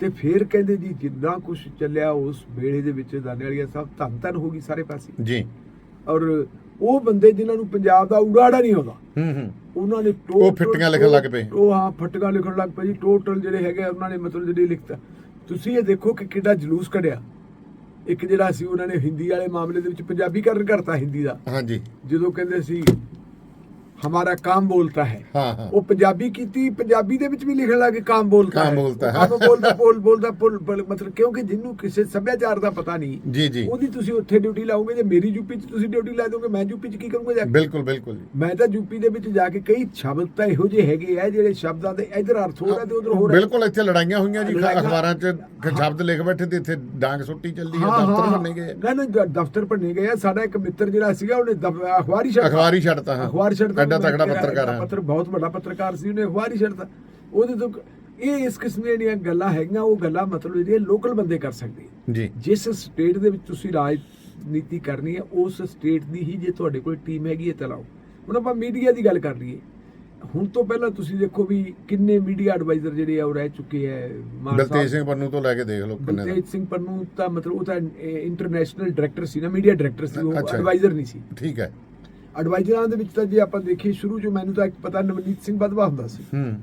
ਤੇ ਫੇਰ ਕਹਿੰਦੇ ਜੀ ਜਿੰਨਾ ਕੁਝ ਚੱਲਿਆ ਉਸ ਵੇਲੇ ਦੇ ਵਿੱਚ ਦਾਨੇ ਵਾਲੀਆ ਸਾਹਿਬ ਧੰਨ ਧੰਨ ਹੋ ਗਈ ਸਾਰੇ ਪਾਸੇ। ਜੀ। ਔਰ ਉਹ ਬੰਦੇ ਜਿਨ੍ਹਾਂ ਨੂੰ ਪੰਜਾਬ ਦਾ ਉਡਾੜਾ ਨਹੀਂ ਆਉਂਦਾ ਹੂੰ ਹੂੰ। ਉਹਨਾਂ ਨੇ ਉਹ ਫਿੱਟੀਆਂ ਲਿਖਣ ਲੱਗ ਪਏ। ਉਹ ਹਾਂ ਫਟਕਾ ਲਿਖਣ ਲੱਗ ਪਏ ਜੀ। ਟੋਟਲ ਜਿਹੜੇ ਹੈਗੇ ਉਹਨਾਂ ਨੇ ਮਤਲਬ ਜਿਹੜੀ ਲਿਖਤਾ। ਤੁਸੀਂ ਇਹ ਦੇਖੋ ਕਿ ਕਿੱਡਾ ਜਲੂਸ ਕੱਢਿਆ। ਇੱਕ ਜਿਹੜਾ ਸੀ ਉਹਨਾਂ ਨੇ ਹਿੰਦੀ ਵਾਲੇ ਮਾਮਲੇ ਦੇ ਵਿੱਚ ਪੰਜਾਬੀਕਰਨ ਕਰਤਾ ਹਿੰਦੀ ਦਾ। ਹਾਂਜੀ। ਜਦੋਂ ਕਹਿੰਦੇ ਸੀ ਹਮਾਰਾ ਕੰਮ ਬੋਲਤਾ ਹੈ ਉਹ ਪੰਜਾਬੀ ਕੀਤੀ ਪੰਜਾਬੀ ਦੇ ਵਿੱਚ ਵੀ ਲਿਖਣ ਲੱਗੇ ਕੰਮ ਬੋਲਤਾ ਕੰਮ ਹੈ ਬੋਲਤਾ ਹੈ। ਕੰਮ ਬੋਲਦਾ ਬੋਲ ਬੋਲਦਾ ਬੋਲ- ਬੋਲ- ਮਤਲਬ ਕਿਉਂਕਿ ਜਿਹਨੂੰ ਕਿਸੇ ਸੱਭਿਆਚਾਰ ਦਾ ਪਤਾ ਨਹੀਂ ਜੀ ਜੀ ਉਹਦੀ ਤੁਸੀਂ ਉੱਥੇ ਡਿਊਟੀ ਲਾਓਗੇ ਜੇ ਮੇਰੀ ਯੂਪੀ 'ਚ ਤੁਸੀਂ ਡਿਊਟੀ ਲਾ ਦੋਗੇ ਮੈਂ ਯੂਪੀ 'ਚ ਕੀ ਕਰੂੰਗਾ ਜਾ ਬਿਲਕੁਲ ਬਿਲਕੁਲ ਮੈਂ ਤਾਂ ਯੂਪੀ ਦੇ ਵਿੱਚ ਜਾ ਕੇ ਕਈ ਸ਼ਬਦ ਤਾਂ ਇਹੋ ਜਿਹੇ ਹੈਗੇ ਆ ਜਿਹੜੇ ਸ਼ਬਦਾਂ ਦੇ ਇਧਰ ਅਰਥ ਹੋ ਰਿਹਾ ਤੇ ਉਧਰ ਹੋ ਰਿਹਾ ਬਿਲਕੁਲ ਇੱਥੇ ਲੜਾਈਆਂ ਹੋਈਆਂ ਜੀ ਅਖਬਾਰਾਂ 'ਚ ਸ਼ਬਦ ਲਿਖ ਬੈਠੇ ਤੇ ਇੱਥੇ ਡਾਂਗ ਸੁੱਟੀ ਚੱਲਦੀ ਹੈ ਦਫ਼ਤਰ। ਬੰਨੇ ਗਏ ਨਾ ਨਾ ਦਫ਼ਤਰ ਭੰਨੇ ਗਏ ਸਾਡਾ ਇੱਕ ਮਿੱਤਰ ਜਿਹੜਾ ਸੀਗਾ ਉਹਨੇ ਅਖਬਾਰ ਛੱਡ ਅਖਬਾਰ ਛੱਡਤਾ ਹਾਂ ਅਖਬਾਰ ਛੱਡਦਾ ਐਡਾ ਤਕੜਾ ਪੱਤਰਕਾਰ ਹੈ। ਪੱਤਰ ਬਹੁਤ ਵੱਡਾ ਪੱਤਰਕਾਰ ਸੀ ਉਹਨੇ ਅਖਬਾਰ ਹੀ ਛੱਡਤਾ। ਉਹਦੇ ਤੋਂ ਇਹ ਇਸ ਕਿਸਮ ਦੀਆਂ ਜਿਹੜੀਆਂ ਗੱਲਾਂ ਹੈਗੀਆਂ ਉਹ ਗੱਲਾਂ ਮਤਲਬ ਜਿਹੜੀਆਂ ਲੋਕਲ ਬੰਦੇ ਕਰ ਸਕਦੇ। ਜੀ। ਜਿਸ ਸਟੇਟ ਦੇ ਵਿੱਚ ਤੁਸੀਂ ਰਾਜਨੀਤੀ ਕਰਨੀ ਹੈ ਉਸ ਸਟੇਟ ਦੀ ਹੀ ਜੇ ਤੁਹਾਡੇ ਕੋਲ ਟੀਮ ਹੈਗੀ ਹੈ ਤਾਂ ਲਾਓ। ਹੁਣ ਆਪਾਂ ਮੀਡੀਆ ਦੀ ਗੱਲ ਕਰ ਲਈਏ। ਹੁਣ ਤੋਂ ਪਹਿਲਾਂ ਤੁਸੀਂ ਦੇਖੋ ਵੀ ਕਿੰਨੇ ਮੀਡੀਆ ਐਡਵਾਈਜ਼ਰ ਜਿਹੜੇ ਆ ਉਹ ਰਹਿ ਚੁੱਕੇ ਆ ਬਲਤੇਜ ਸਿੰਘ ਪੰਨੂ ਤੋਂ ਲੈ ਕੇ ਦੇਖ ਲਓ ਕਿੰਨੇ ਬਲਤੇਜ ਸਿੰਘ ਪੰਨੂ ਤਾਂ ਮਤਲਬ ਉਹ ਤਾਂ ਇੰਟਰਨੈਸ਼ਨਲ ਡਾਇਰੈਕਟਰ ਸੀ ਨਾ ਮੀਡੀਆ ਡਾਇਰੈਕਟਰ ਸੀ ਉਹ। ਐਡਵਾਈਜ਼ਰ ਨਹੀਂ ਸੀ। ਠੀਕ ਹੈ। ਐਡਵਾਈਜ਼ਰਾਂ ਦੇ ਵਿੱਚ ਤਾਂ ਜੇ ਆਪਾਂ ਦੇਖੀਏ ਸ਼ੁਰੂ ਚ ਮੈਨੂੰ ਤਾਂ ਇੱਕ ਪਤਾ ਨਵਨੀਤ ਸਿੰਘ ਬਦਵਾ ਹੁੰਦਾ ਸੀ। ਹੂੰ।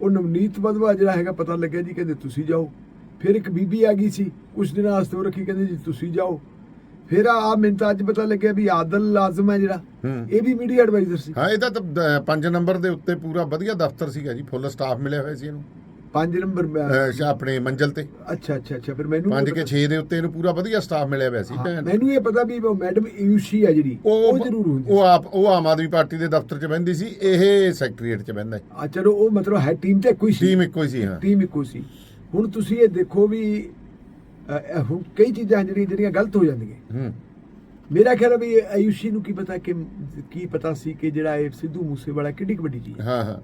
ਉਹ ਨਵਨੀਤ ਬਦਵਾ ਜਿਹੜਾ ਹੈਗਾ ਪਤਾ ਲੱਗਿਆ ਜੀ ਕਹਿੰਦੇ ਤੁਸੀਂ ਜਾਓ। ਫਿਰ ਇੱਕ ਬੀਬੀ ਆ ਗਈ ਸੀ ਕੁਝ ਦਿਨਾਂ ਵਾਸਤੇ ਉਹ ਰੱਖੀ ਕਹਿੰਦੇ ਜੀ ਤੁਸੀਂ ਜਾਓ। ਫਿਰ ਆ ਮੈਨੂੰ ਤਾਂ ਅੱਜ ਪਤਾ ਲੱਗਿਆ ਵੀ ਆਦਲ ਲਾਜ਼ਮ ਹੈ ਜਿਹੜਾ। ਇਹ ਵੀ ਮੀਡੀਆ ਐਡਵਾਈਜ਼ਰ ਸੀ। ਹਾਂ ਇਹਦਾ ਤਾਂ 5 ਨੰਬਰ ਦੇ ਉੱਤੇ ਪੂਰਾ ਵਧੀਆ ਦਫ਼ਤਰ ਸੀਗਾ ਜੀ ਫੁੱਲ ਸਟਾਫ ਮਿਲਿਆ ਹੋਇਆ ਸੀ ਇਹਨੂੰ। 5 ਨੰਬਰ ਮੈਂ- ਅਹ, ਆਪਣੇ ਮੰਜ਼ਲ ਤੇ। ਅੱਛਾ ਅੱਛਾ ਅੱਛਾ ਫਿਰ ਮੈਨੂੰ 5 ਕੇ 6 ਦੇ ਉੱਤੇ ਇਹਨੂੰ ਪੂਰਾ ਵਧੀਆ ਸਟਾਫ ਮਿਲਿਆ ਹੋਇਆ ਸੀ ਭੈਣ। ਮੈਨੂੰ ਇਹ ਪਤਾ ਵੀ ਉਹ ਮੈਡਮ ਯੂਸ਼ੀ ਹੈ ਜਿਹੜੀ ਉਹ ਜ਼ਰੂਰ ਹੁੰਦੀ ਉਹ ਆਪ ਉਹ ਆਮ ਆਦਮੀ ਪਾਰਟੀ ਦੇ ਦਫ਼ਤਰ 'ਚ ਬਹਿੰਦੀ ਸੀ ਇਹ ਸੈਕਟਰੀਏਟ 'ਚ ਬਹਿੰਦਾ ਹੈ ਆ ਚਲੋ ਉਹ ਮਤਲਬ ਹੈ ਟੀਮ ਤੇ ਕੋਈ ਸੀ। ਟੀਮ ਇੱਕੋ ਹੀ ਸੀ ਹਾਂ। ਟੀਮ ਇੱਕੋ ਸੀ। ਹੁਣ ਤੁਸੀਂ ਇਹ ਦੇਖੋ ਵੀ ਅ, ਅ, ਹੁਣ ਕਈ ਚੀਜ਼ਾਂ ਜਿਹੜੀਆਂ ਜਿਹੜੀਆਂ ਗਲਤ ਹੋ ਜਾਂਦੀਆਂ। ਹੂੰ। ਮੇਰਾ ਖਿਆਲ ਹੈ ਵੀ ਆਯੂਸ਼ੀ ਨੂੰ ਕੀ ਪਤਾ ਕਿ ਕੀ ਪਤਾ ਸੀ ਕਿ ਜਿਹੜਾ ਇਹ ਸਿੱਧੂ ਮੂਸੇਵਾਲਾ ਕਿੱਡੀ ਕੁ ਵੱਡੀ ਚੀਜ਼ ਹੈ। ਹਾਂ ਹਾਂ।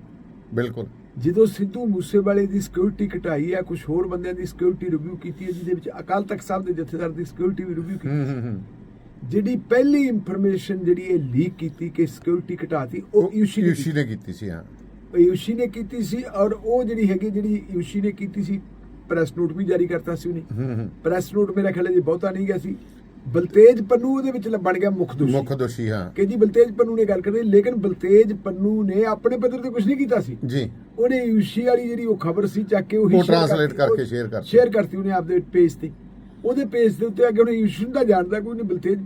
ਬਿਲਕੁਲ। ਜਦੋਂ ਸਿੱਧੂ ਮੂਸੇਵਾਲੇ ਦੀ ਸਿਕਿਉਰਿਟੀ ਘਟਾਈ ਹੈ ਕੁਝ ਹੋਰ ਬੰਦਿਆਂ ਦੀ ਸਿਕਿਉਰਿਟੀ ਰਿਵਿਊ ਕੀਤੀ ਹੈ ਜਿਹਦੇ ਵਿੱਚ ਅਕਾਲ ਤਖਤ ਸਾਹਿਬ ਦੇ ਜਥੇਦਾਰ ਦੀ ਸਿਕਿਉਰਿਟੀ ਵੀ ਰਿਵਿਊ ਕੀਤੀ। ਜਿਹੜੀ ਪਹਿਲੀ ਇਨਫੋਰਮੇਸ਼ਨ ਜਿਹੜੀ ਇਹ ਲੀਕ ਕੀਤੀ ਕਿ ਸਿਕਿਉਰਿਟੀ ਘਟਾਤੀ ਉਹ ਯੂਸ਼ੀ ਨੇ ਯੂਸ਼ੀ ਨੇ ਕੀਤੀ ਸੀ ਹਾਂ। ਯੂਸ਼ੀ ਨੇ ਕੀਤੀ ਸੀ ਔਰ ਉਹ ਜਿਹੜੀ ਹੈਗੀ ਜਿਹੜੀ ਯੂਸ਼ੀ ਨੇ ਕੀਤੀ ਸੀ ਪ੍ਰੈਸ ਨੋਟ ਵੀ ਜਾਰੀ ਕਰਤਾ ਸੀ ਉਹਨੇ। ਪ੍ਰੈਸ ਨੋਟ ਮੇਰਾ ਖਿਆਲ ਜੀ ਬਹੁਤਾ ਨਹੀਂ ਗਿਆ ਸੀ। ਬਲਤੇਜ ਪੰਨੂ ਉਹਦੇ ਵਿੱਚ ਬਣ ਗਿਆ ਮੁੱਖ ਦੋਸ਼ੀ ਮੁੱਖ ਦੋਸ਼ੀ ਹਾਂ ਕਿ ਜੀ ਬਲਤੇਜ ਪੰਨੂ ਨੇ ਗੱਲ ਕਰੀ ਲੇਕਿਨ ਬਲਤੇਜ ਪੰਨੂ ਨੇ ਆਪਣੇ ਪੱਧਰ ਤੇ ਕੁਝ ਨਹੀਂ ਕੀਤਾ ਸੀ ਜੀ ਉਹਨੇ ਯੂਸ਼ੀ ਵਾਲੀ ਜਿਹੜੀ ਉਹ ਖਬਰ ਸੀ ਚੱਕ ਕੇ ਉਹੀ ਕਰਤੀ, ਕਰਕੇ share ਕਰਤੀ। share ਕਰਤੀ ਉਹਨੇ ਆਪਦੇ ਪੇਜ ਤੇ ਉਹਦੇ ਪੇਜ ਦੇ ਉੱਤੇ ਅੱਗੇ ਉਹਨੇ ਯੂਸ਼ੀ ਤਾਂ ਜਾਣਦਾ ਕੋਈ ਨਹੀਂ ਬਲਤੇਜ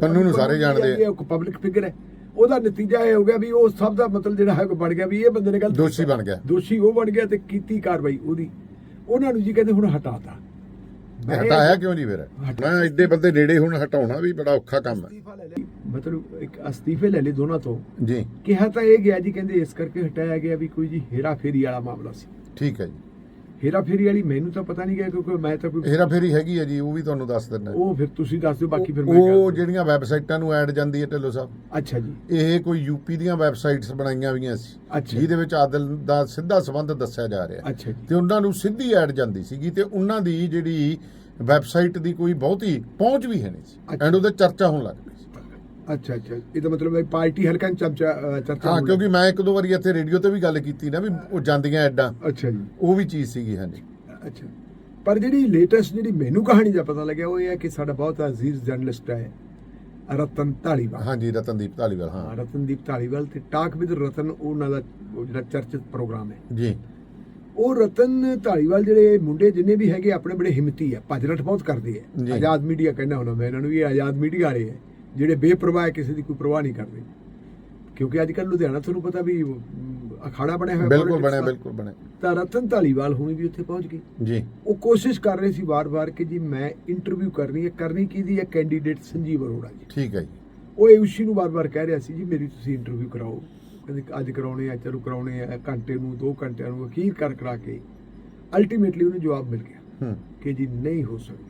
ਪੰਨੂ ਨੂੰ ਸਾਰੇ ਜਾਣਦੇ ਆ। ਉਹ ਪਬਲਿਕ ਫਿਗਰ ਹੈ ਉਹਦਾ ਨਤੀਜਾ ਇਹ ਹੋ ਗਿਆ ਵੀ ਉਹ ਸਭ ਦਾ ਮਤਲਬ ਜਿਹੜਾ ਹੈ ਬਣ ਗਿਆ ਵੀ ਇਹ ਬੰਦੇ ਨੇ ਗਲਤ ਦੋਸ਼ੀ। ਬਣ ਗਿਆ। ਦੋਸ਼ੀ ਉਹ ਬਣ ਗਿਆ ਤੇ ਕੀਤੀ ਕਾਰਵਾਈ ਉਹਦੀ ਉਹਨਾਂ ਨੂੰ ਜੀ ਕਹਿੰਦੇ ਹੁਣ ਹਟਾਤਾ ਹਟਾਇਆ ਕਿਉਂ ਨਹੀਂ ਫਿਰ। ਮੈਂ ਐਡੇ ਬੰਦੇ ਨੇੜੇ ਹੁਣ ਹਟਾਉਣਾ ਵੀ ਬੜਾ ਔਖਾ ਕੰਮ ਹੈ। ਅਸਤੀਫਾ ਲੈ ਲਿਆ ਮਤਲਬ ਇੱਕ ਅਸਤੀਫੇ ਲੈ ਲਏ ਦੋਨਾਂ ਤੋਂ। ਜੀ। ਕਿਹਾ ਤਾਂ ਇਹ ਗਿਆ ਜੀ ਕਹਿੰਦੇ ਇਸ ਕਰਕੇ ਹਟਾਇਆ ਗਿਆ ਵੀ ਕੋਈ ਜੀ ਹੇਰਾ ਫੇਰੀ ਵਾਲਾ ਮਾਮਲਾ ਸੀ। ਠੀਕ ਹੈ ਜੀ। ਹੇਰਾ ਫੇਰੀ ਵਾਲੀ ਮੈਨੂੰ ਤਾਂ ਪਤਾ ਨਹੀਂ ਗਿਆ ਕਿਉਂਕਿ ਮੈਂ ਤਾਂ ਕੋਈ ਹੇਰਾ ਫੇਰੀ ਹੈਗੀ ਹੈ ਜੀ ਉਹ ਵੀ ਤੁਹਾਨੂੰ ਦੱਸ ਦਿੰਦਾ। ਉਹ ਫਿਰ ਤੁਸੀਂ ਦੱਸ ਦਿਓ ਬਾਕੀ ਫਿਰ ਮੈਂ ਉਹ। ਜਿਹੜੀਆਂ ਵੈਬਸਾਈਟਾਂ ਨੂੰ ਐਡ ਜਾਂਦੀ ਹੈ ਢਿੱਲੋਂ ਸਾਹਿਬ। ਅੱਛਾ ਜੀ। ਇਹ ਕੋਈ ਯੂਪੀ ਦੀਆਂ ਵੈਬਸਾਈਟਸ ਬਣਾਈਆਂ ਹੋਈਆਂ ਸੀ। ਜਿਹਦੇ ਵਿੱਚ ਆਦਲ ਦਾ ਸਿੱਧਾ ਸੰਬੰਧ ਦੱਸਿਆ ਜਾ ਰਿਹਾ। ਤੇ ਉਹਨਾਂ ਨੂੰ ਸਿੱਧੀ ਐਡ ਜਾਂਦੀ ਸੀਗੀ ਤੇ ਉਹਨਾਂ ਦੀ ਜਿਹੜੀ ਵੈਬਸਾਈਟ ਦੀ ਕੋਈ ਬਹੁਤੀ ਪਹੁੰਚ ਵੀ ਹੈ ਨਹੀਂ ਸੀ। ਐਂਡ ਉਹਦੇ ਚਰਚਾ ਹੋਣ ਲੱਗ ਅੱਛਾ ਅੱਛਾ। ਇਹਦਾ ਮਤਲਬ ਹੈ ਪਾਰਟੀ ਹਲਕਾ ਚ ਚਰਚਾ ਚਰਚਾ ਹਾਂ ਕਿਉਂਕਿ ਮੈਂ ਇੱਕ ਦੋ ਵਾਰੀ ਇੱਥੇ ਰੇਡੀਓ ਤੇ ਵੀ ਗੱਲ ਕੀਤੀ ਨਾ ਵੀ ਉਹ ਜਾਂਦੀਆਂ ਐਡਾਂ। ਅੱਛਾ ਜੀ। ਉਹ ਵੀ ਚੀਜ਼ ਸੀਗੀ ਹਾਂਜੀ। ਅੱਛਾ। ਪਰ ਜਿਹੜੀ ਲੇਟੈਸਟ ਜਿਹੜੀ ਮੈਨੂੰ ਕਹਾਣੀ ਦਾ ਪਤਾ ਲੱਗਿਆ ਉਹ ਇਹ ਹੈ ਕਿ ਸਾਡਾ ਬਹੁਤ ਅਜ਼ੀਜ਼ ਜਰਨਲਿਸਟ ਹੈ ਰਤਨ ਢਾਲੀਵਾਲ ਹਾਂਜੀ ਰਤਨਦੀਪ ਧਾਲੀਵਾਲ ਹਾਂ। ਰਤਨਦੀਪ ਢਾਲੀਵਾਲ ਤੇ ਟਾਕ ਵਿਦ ਰਤਨ ਉਹਨਾਂ ਦਾ ਜਿਹੜਾ ਚਰਚਿਤ ਪ੍ਰੋਗਰਾਮ ਹੈ। ਜੀ। ਉਹ ਰਤਨ ਢਾਲੀਵਾਲ ਜਿਹੜੇ ਮੁੰਡੇ ਜਿੰਨੇ ਵੀ ਹੈਗੇ ਆਪਣੇ ਬੜੇ ਹਿੰਮਤੀ ਆ। ਭੱਜ ਨੱਠ ਬਹੁਤ ਕਰਦੇ। ਆ। ਆਜ਼ਾਦ ਮੀਡੀਆ ਕਹਿੰਦਾ ਹੁੰਦਾ ਮੈਂ ਇਹਨਾਂ ਨੂੰ ਵੀ ਆਜ਼ਾਦ ਮੀਡੀਆ ਵਾਲੇ ਆ। ਜਿਹੜੇ ਬੇਪਰਵਾਹ ਕਿਸੇ ਦੀ ਕੋਈ ਪਰਵਾਹ ਨਹੀਂ ਕਰਦੇ। ਕਿਉਂਕਿ ਅੱਜ ਕੱਲ੍ਹ ਲੁਧਿਆਣਾ ਤੁਹਾਨੂੰ ਪਤਾ ਵੀ ਅਖਾੜਾ ਬਣਿਆ ਹੋਇਆ ਬਿਲਕੁਲ ਬਣਿਆ ਦਾ। ਬਿਲਕੁਲ ਬਣਿਆ। ਤਾਂ ਰਤਨ ਢਾਲੀਵਾਲ ਹੁਣੀ ਵੀ ਉੱਥੇ ਪਹੁੰਚ ਗਈ ਜੀ। ਉਹ ਕੋਸ਼ਿਸ਼ ਕਰ ਰਹੇ ਸੀ ਵਾਰ-ਵਾਰ ਕਿ ਜੀ ਮੈਂ ਇੰਟਰਵਿਊ ਕਰਨੀ ਹੈ ਕਰਨੀ ਕਿਹਦੀ ਹੈ? ਕੈਂਡੀਡੇਟ ਸੰਜੀਵ ਅਰੋੜਾ ਜੀ। ਠੀਕ ਹੈ ਜੀ। ਉਹ ਆਯੂਸ਼ੀ ਨੂੰ ਵਾਰ-ਵਾਰ ਕਹਿ ਰਿਹਾ ਸੀ ਜੀ ਮੇਰੀ ਤੁਸੀਂ ਇੰਟਰਵਿਊ ਕਰਾਓ। ਕਹਿੰਦੇ ਅੱਜ ਕਰਾਉਣੇ ਆ ਚਲੋ ਕਰਾਉਣੇ ਆ ਘੰਟੇ ਨੂੰ 2 ਘੰਟਿਆਂ ਨੂੰ ਅਖੀਰ ਕਰ ਕਰਾ ਕੇ। ਅਲਟੀਮੇਟਲੀ ਉਹਨੂੰ ਜਵਾਬ ਮਿਲ ਗਿਆ ਹੂੰ। ਕਿ ਜੀ ਨਹੀਂ ਹੋ ਸਕਦੀ।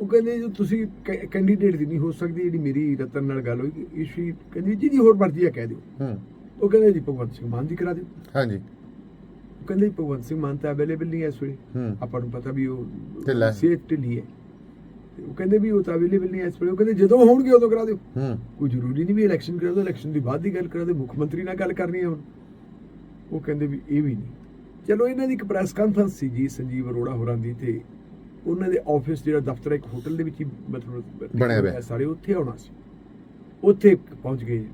ਉਹ ਕਹਿੰਦੇ ਜੀ ਤੁਸੀਂ ਕੈਂਡੀਡੇਟ ਦੀ ਨਹੀਂ ਹੋ ਸਕਦੀ ਜਿਹੜੀ ਮੇਰੀ ਰਤਨ ਨਾਲ ਗੱਲ ਹੋਈ ਇਸ਼ੀ ਕਹਿੰਦੀ ਜੀ ਜੀ ਹੋਰ ਮਰਜ਼ੀ ਆ ਕਹਿ ਦਿਓ। ਹੂੰ। ਉਹ ਕਹਿੰਦੇ ਜੀ ਭਗਵੰਤ ਸਿੰਘ ਮਾਨ ਦੀ ਕਰਾ ਦਿਓ। ਹਾਂਜੀ। ਉਹ ਕਹਿੰਦੇ ਜੀ ਭਗਵੰਤ ਸਿੰਘ ਮਾਨ ਤਾਂ ਅਵੇਲੇਬਲ ਨਹੀਂ ਹੈ ਇਸ ਵੇਲੇ। ਹੂੰ। ਆਪਾਂ ਨੂੰ ਪਤਾ ਵੀ। ਉਹ ਸਿਹਤ ਢਿੱਲੀ ਹੈ। ਉਹ ਕਹਿੰਦੇ ਵੀ ਉਹ ਤਾਂ ਅਵੇਲੇਬਲ ਨਹੀਂ ਇਸ ਵੇਲੇ। ਉਹ ਕਹਿੰਦੇ ਜਦੋਂ ਹੋਣਗੇ ਉਦੋਂ ਕਰਾ ਦਿਓ। ਹੂੰ। ਕੋਈ ਜ਼ਰੂਰੀ ਨਹੀਂ ਵੀ ਇਲੈਕਸ਼ਨ ਕਰਾ ਦਿਓ ਇਲੈਕਸ਼ਨ ਦੀ ਬਾਅਦ ਦੀ ਗੱਲ ਕਰਾ ਦਿਓ ਮੁੱਖ ਮੰਤਰੀ ਨਾਲ ਗੱਲ ਕਰਨੀ ਹੈ ਹੁਣ। ਉਹ ਕਹਿੰਦੇ ਵੀ ਇਹ ਵੀ ਨਹੀਂ। ਚਲੋ ਇਹਨਾਂ ਦੀ ਇੱਕ ਪ੍ਰੈਸ ਕਾਨਫਰੰਸ ਸੀ ਜੀ ਸੰਜੀਵ ਅਰੋੜਾ ਹੋਰਾਂ ਦੀ ਤੇ ਉਹਨਾਂ ਦੇ ਆਫਿਸ ਜਿਹੜਾ ਦਫ਼ਤਰ ਇੱਕ ਹੋਟਲ ਦੇ ਵਿੱਚ ਹੀ ਮਤਲਬ ਬਣਿਆ ਹੋਇਆ। ਸਾਰੇ ਉੱਥੇ ਆਉਣਾ ਸੀ। ਉੱਥੇ ਪਹੁੰਚ ਗਏ।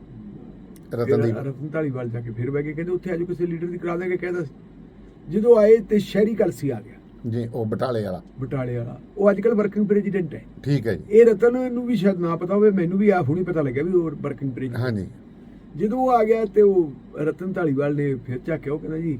ਰਤਨਦੀਪ ਫਿਰ ਰਤਨ ਢਾਲੀਵਾਲ ਜਾ ਕੇ ਫਿਰ ਬਹਿ ਕੇ ਕਹਿੰਦੇ ਉੱਥੇ ਆਜੋ ਕਿਸੇ ਲੀਡਰ ਦੀ ਕਰਾ ਦੇਗੇ ਕਹਿੰਦਾ ਜਦੋਂ ਆਏ ਤੇ ਸ਼ਹਿਰੀ ਕਲਸੀ ਆ ਗਿਆ। ਜੀ ਉਹ ਬਟਾਲੇ ਵਾਲਾ। ਬਟਾਲੇ ਵਾਲਾ। ਉਹ ਅੱਜ ਕੱਲ ਵਰਕਿੰਗ ਪ੍ਰੈਜ਼ੀਡੈਂਟ ਹੈ। ਠੀਕ ਹੈ ਜੀ। ਇਹ ਰਤਨ ਨੂੰ ਵੀ ਸ਼ਾਇਦ ਨਾ ਪਤਾ ਹੋਵੇ ਮੈਨੂੰ ਵੀ ਆ ਹੁਣੀ ਪਤਾ ਲੱਗਿਆ ਵੀ ਉਹ ਵਰਕਿੰਗ ਪ੍ਰੈਜ਼ੀਡੈਂਟ ਹਾਂਜੀ। ਜਦੋਂ ਉਹ ਆ ਗਿਆ ਤੇ ਉਹ ਰਤਨ ਢਾਲੀਵਾਲ ਨੇ ਫਿਰ ਝਾਕਿਆ ਉਹ ਕਹਿੰਦਾ ਜੀ